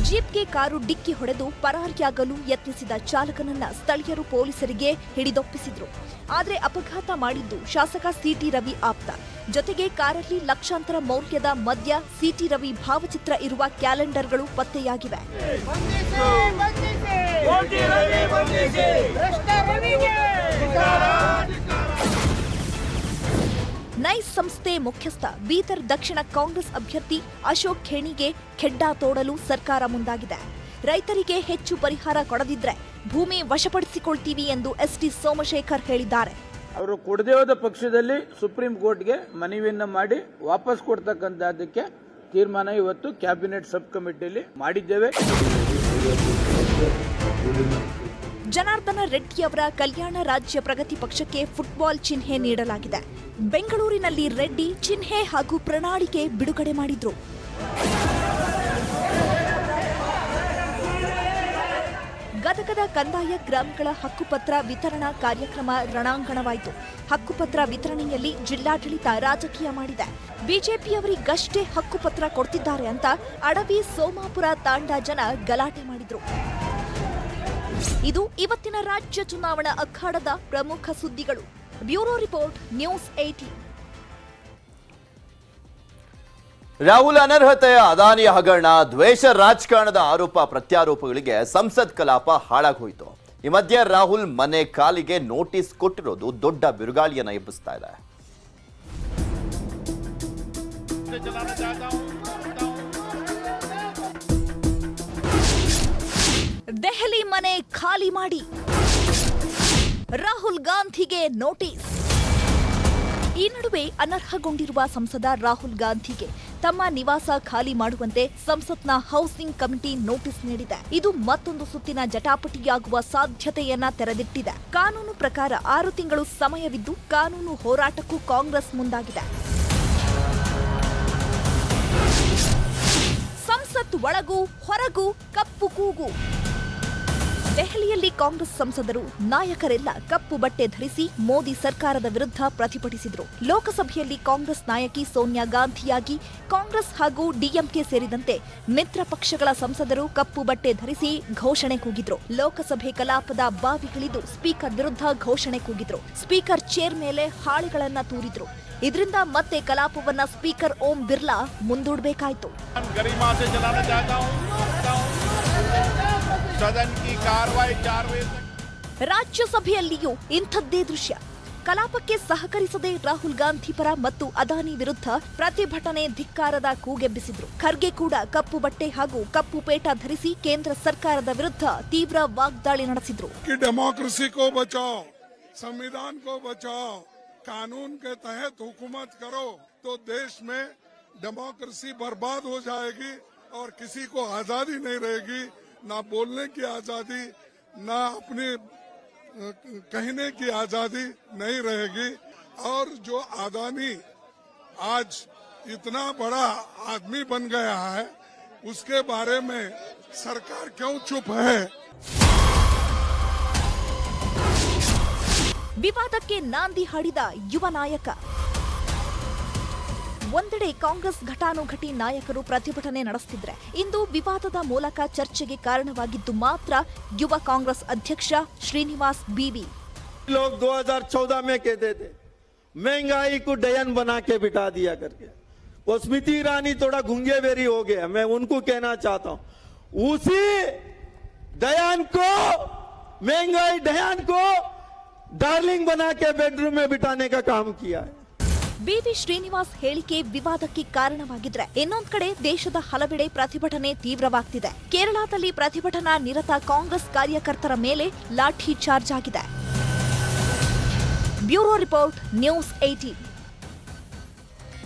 ಜೀಪ್ಗೆ ಕಾರು ಡಿಕ್ಕಿ ಹೊಡೆದು ಪರಾರಿಯಾಗಲು ಯತ್ನಿಸಿದ ಚಾಲಕನನ್ನ ಸ್ಥಳೀಯರು ಪೊಲೀಸರಿಗೆ ಹಿಡಿದೊಪ್ಪಿಸಿದ್ರು. ಆದರೆ ಅಪಘಾತ ಮಾಡಿದ್ದು ಶಾಸಕ ಸಿಟಿ ರವಿ ಆಪ್ತ. ಜೊತೆಗೆ ಕಾರಲ್ಲಿ ಲಕ್ಷಾಂತರ ಮೌಲ್ಯದ ಮದ್ಯ ಸಿಟಿ ರವಿ ಭಾವಚಿತ್ರ ಇರುವ ಕ್ಯಾಲೆಂಡರ್ಗಳು ಪತ್ತೆಯಾಗಿವೆ. ಸಂಸ್ಥೆ ಮುಖ್ಯಸ್ಥ ಬೀದರ್ ದಕ್ಷಿಣ ಕಾಂಗ್ರೆಸ್ ಅಭ್ಯರ್ಥಿ ಅಶೋಕ್ ಖೇಣಿಗೆ ಖೆಡ್ಡಾ ತೋಡಲು ಸರ್ಕಾರ ಮುಂದಾಗಿದೆ. ರೈತರಿಗೆ ಹೆಚ್ಚು ಪರಿಹಾರ ಕೊಡದಿದ್ರೆ ಭೂಮಿ ವಶಪಡಿಸಿಕೊಳ್ತೀವಿ ಎಂದು ಎಸ್ ಟಿ ಸೋಮಶೇಖರ್ ಹೇಳಿದ್ದಾರೆ. ಅವರು ಕೊಡದೇ ಹೋದ ಪಕ್ಷದಲ್ಲಿ ಸುಪ್ರೀಂ ಕೋರ್ಟ್ಗೆ ಮನವಿಯನ್ನು ಮಾಡಿ ವಾಪಸ್ ಕೊಡ್ತಕ್ಕಂಥದ್ದಕ್ಕೆ ತೀರ್ಮಾನ ಇವತ್ತು ಕ್ಯಾಬಿನೆಟ್ ಸಬ್ ಕಮಿಟಿಯಲ್ಲಿ ಮಾಡಿದ್ದೇವೆ. ಜನಾರ್ದನ ರೆಡ್ಡಿ ಅವರ ಕಲ್ಯಾಣ ರಾಜ್ಯ ಪ್ರಗತಿ ಪಕ್ಷಕ್ಕೆ ಫುಟ್ಬಾಲ್ ಚಿಹ್ನೆ ನೀಡಲಾಗಿದೆ. ಬೆಂಗಳೂರಿನಲ್ಲಿ ರೆಡ್ಡಿ ಚಿಹ್ನೆ ಹಾಗೂ ಪ್ರಣಾಳಿಕೆ ಬಿಡುಗಡೆ ಮಾಡಿದ್ರು. ಗದಗದ ಕಂದಾಯ ಗ್ರಾಮಗಳ ಹಕ್ಕುಪತ್ರ ವಿತರಣಾ ಕಾರ್ಯಕ್ರಮ ರಣಾಂಗಣವಾಯಿತು. ಹಕ್ಕುಪತ್ರ ವಿತರಣೆಯಲ್ಲಿ ಜಿಲ್ಲಾಡಳಿತ ರಾಜಕೀಯ ಮಾಡಿದೆ. ಬಿಜೆಪಿಯವರಿಗಷ್ಟೇ ಹಕ್ಕುಪತ್ರ ಕೊಡ್ತಿದ್ದಾರೆ ಅಂತ ಅಡವಿ ಸೋಮಾಪುರ ತಾಂಡ ಜನ ಗಲಾಟೆ ಮಾಡಿದ್ರು. ಇದು ಇವತ್ತಿನ ರಾಜ್ಯ ಚುನಾವಣಾ ಅಖಾಡದ ಪ್ರಮುಖ ಸುದ್ದಿಗಳು. Bureau report news eighteen Rahul ಅನರ್ಹತೆಯ Adani ಹಗರಣ ದ್ವೇಷ ರಾಜಕಾರಣದ ಆರೋಪ ಪ್ರತ್ಯಾರೋಪಗಳಿಗೆ ಸಂಸತ್ ಕಲಾಪ ಹಾಳಾಗೋಯಿತು. ಈ ಮಧ್ಯೆ ರಾಹುಲ್ ಮನೆ ಕಾಲಿಗೆ ನೋಟಿಸ್ ಕೊಟ್ಟಿರೋದು ದೊಡ್ಡ ಬಿರುಗಾಳಿಯನ್ನ ಎಬ್ಬಿಸ್ತಾ ಇದೆ. ದೆಹಲಿ ಮನೆ ಖಾಲಿ ಮಾಡಿ. ರಾಹುಲ್ ಗಾಂಧಿಗೆ ನೋಟಿಸ್. ಈ ನಡುವೆ ಅನರ್ಹಗೊಂಡಿರುವ ಸಂಸದ ರಾಹುಲ್ ಗಾಂಧಿಗೆ ತಮ್ಮ ನಿವಾಸ ಖಾಲಿ ಮಾಡುವಂತೆ ಸಂಸತ್ನ ಹೌಸಿಂಗ್ ಕಮಿಟಿ ನೋಟಿಸ್ ನೀಡಿದೆ. ಇದು ಮತ್ತೊಂದು ಸುತ್ತಿನ ಜಟಾಪಟಿಯಾಗುವ ಸಾಧ್ಯತೆಯನ್ನ ತೆರೆದಿಟ್ಟಿದೆ. ಕಾನೂನು ಪ್ರಕಾರ ಆರು ತಿಂಗಳು ಸಮಯವಿದ್ದು ಕಾನೂನು ಹೋರಾಟಕ್ಕೂ ಕಾಂಗ್ರೆಸ್ ಮುಂದಾಗಿದೆ. ಸಂಸತ್ ಒಳಗೂ ಹೊರಗೂ ಕಪ್ಪು ಕೂಗು. ದೆಹಲಿಯಲ್ಲಿ ಕಾಂಗ್ರೆಸ್ ಸಂಸದರು ನಾಯಕರೆಲ್ಲ ಕಪ್ಪು ಬಟ್ಟೆ ಧರಿಸಿ ಮೋದಿ ಸರ್ಕಾರದ ವಿರುದ್ಧ ಪ್ರತಿಭಟಿಸಿದರು. ಲೋಕಸಭೆಯಲ್ಲಿ ಕಾಂಗ್ರೆಸ್ ನಾಯಕಿ ಸೋನಿಯಾ ಗಾಂಧಿಯಾಗಿ ಕಾಂಗ್ರೆಸ್ ಹಾಗೂ ಡಿಎಂಕೆ ಸೇರಿದಂತೆ ಮಿತ್ರ ಪಕ್ಷಗಳ ಸಂಸದರು ಕಪ್ಪು ಬಟ್ಟೆ ಧರಿಸಿ ಘೋಷಣೆ ಕೂಗಿದ್ರು. ಲೋಕಸಭೆ ಕಲಾಪದ ಬಾವಿಗಿಳಿದು ಸ್ಪೀಕರ್ ವಿರುದ್ಧ ಘೋಷಣೆ ಕೂಗಿದ್ರು. ಸ್ಪೀಕರ್ ಚೇರ್ ಮೇಲೆ ಹಾಳೆಗಳನ್ನ ತೂರಿದ್ರು. ಇದರಿಂದ ಮತ್ತೆ ಕಲಾಪವನ್ನ ಸ್ಪೀಕರ್ ಓಂ ಬಿರ್ಲಾ ಮುಂದೂಡಬೇಕಾಯಿತು. गरिमा से चलाना चाहता हूँ सदन की कार्रवाई चार बजे तक ರಾಜ್ಯಸಭೆಯಲ್ಲಿಯೂ ಇಂಥದ್ದೇ ದೃಶ್ಯ ಕಲಾಪಕ್ಕೆ ಸಹಕರಿಸದೆ ರಾಹುಲ್ ಗಾಂಧಿ ಪರ ಮತ್ತು ಅದಾನಿ ವಿರುದ್ಧ ಪ್ರತಿಭಟನೆ ಧಿಕ್ಕಾರದ ಕೂಗೆಬ್ಬಿಸಿದ್ರು ಖರ್ಗೆ ಕೂಡ ಕಪ್ಪು ಬಟ್ಟೆ ಹಾಗೂ ಕಪ್ಪು ಪೇಟ ಧರಿಸಿ ಕೇಂದ್ರ ಸರ್ಕಾರದ ವಿರುದ್ಧ ತೀವ್ರ ವಾಗ್ದಾಳಿ ನಡೆಸಿದ್ರು कि डेमोक्रेसी को बचाओ संविधान को बचाओ कानून के तहत हुकूमत करो तो देश में डेमोक्रेसी बर्बाद हो जाएगी और किसी को आजादी नहीं रहेगी ना बोलने की आजादी ना अपने अ, कहने की आजादी नहीं रहेगी और जो अदानी आज इतना बड़ा आदमी बन गया है उसके बारे में सरकार क्यों चुप है ವಿವಾದಕ್ಕೆ ನಾಂದಿ ಹಾಡಿದ ಯುವ ನಾಯಕ ಒಂದೆಡೆ ಕಾಂಗ್ರೆಸ್ ಘಟಾನುಘಟಿ ನಾಯಕರು ಪ್ರತಿಭಟನೆ ನಡೆಸುತ್ತಿದ್ರೆ ಇಂದು ವಿವಾದದ ಮೂಲಕ ಚರ್ಚೆಗೆ ಕಾರಣವಾಗಿದ್ದು ಮಾತ್ರ ಯುವ ಕಾಂಗ್ರೆಸ್ ಅಧ್ಯಕ್ಷ ಶ್ರೀನಿವಾಸ್ ಬಿವಿ लोग 2014 में कहते थे महंगाई को डयन बना के बिठा दिया करके वो स्मृति ईरानी थोड़ा घुंगे बेरी हो गया मैं उनको कहना चाहता हूं उसी दयान को महंगाई दयान को डार्लिंग बना के बेडरूम में बिठाने का काम किया है ಬಿವಿ ಶ್ರೀನಿವಾಸ್ ಹೇಳಿಕೆ ವಿವಾದಕ್ಕೆ ಕಾರಣವಾಗಿದ್ರೆ ಇನ್ನೊಂದ್ ಕಡೆ ದೇಶದ ಹಲವೆಡೆ ಪ್ರತಿಭಟನೆ ತೀವ್ರವಾಗ್ತಿದೆ. ಕೇರಳದಲ್ಲಿ ಪ್ರತಿಭಟನಾ ನಿರತ ಕಾಂಗ್ರೆಸ್ ಕಾರ್ಯಕರ್ತರ ಮೇಲೆ ಲಾಠಿ ಚಾರ್ಜ್ ಆಗಿದೆ. Bureau report news eighteen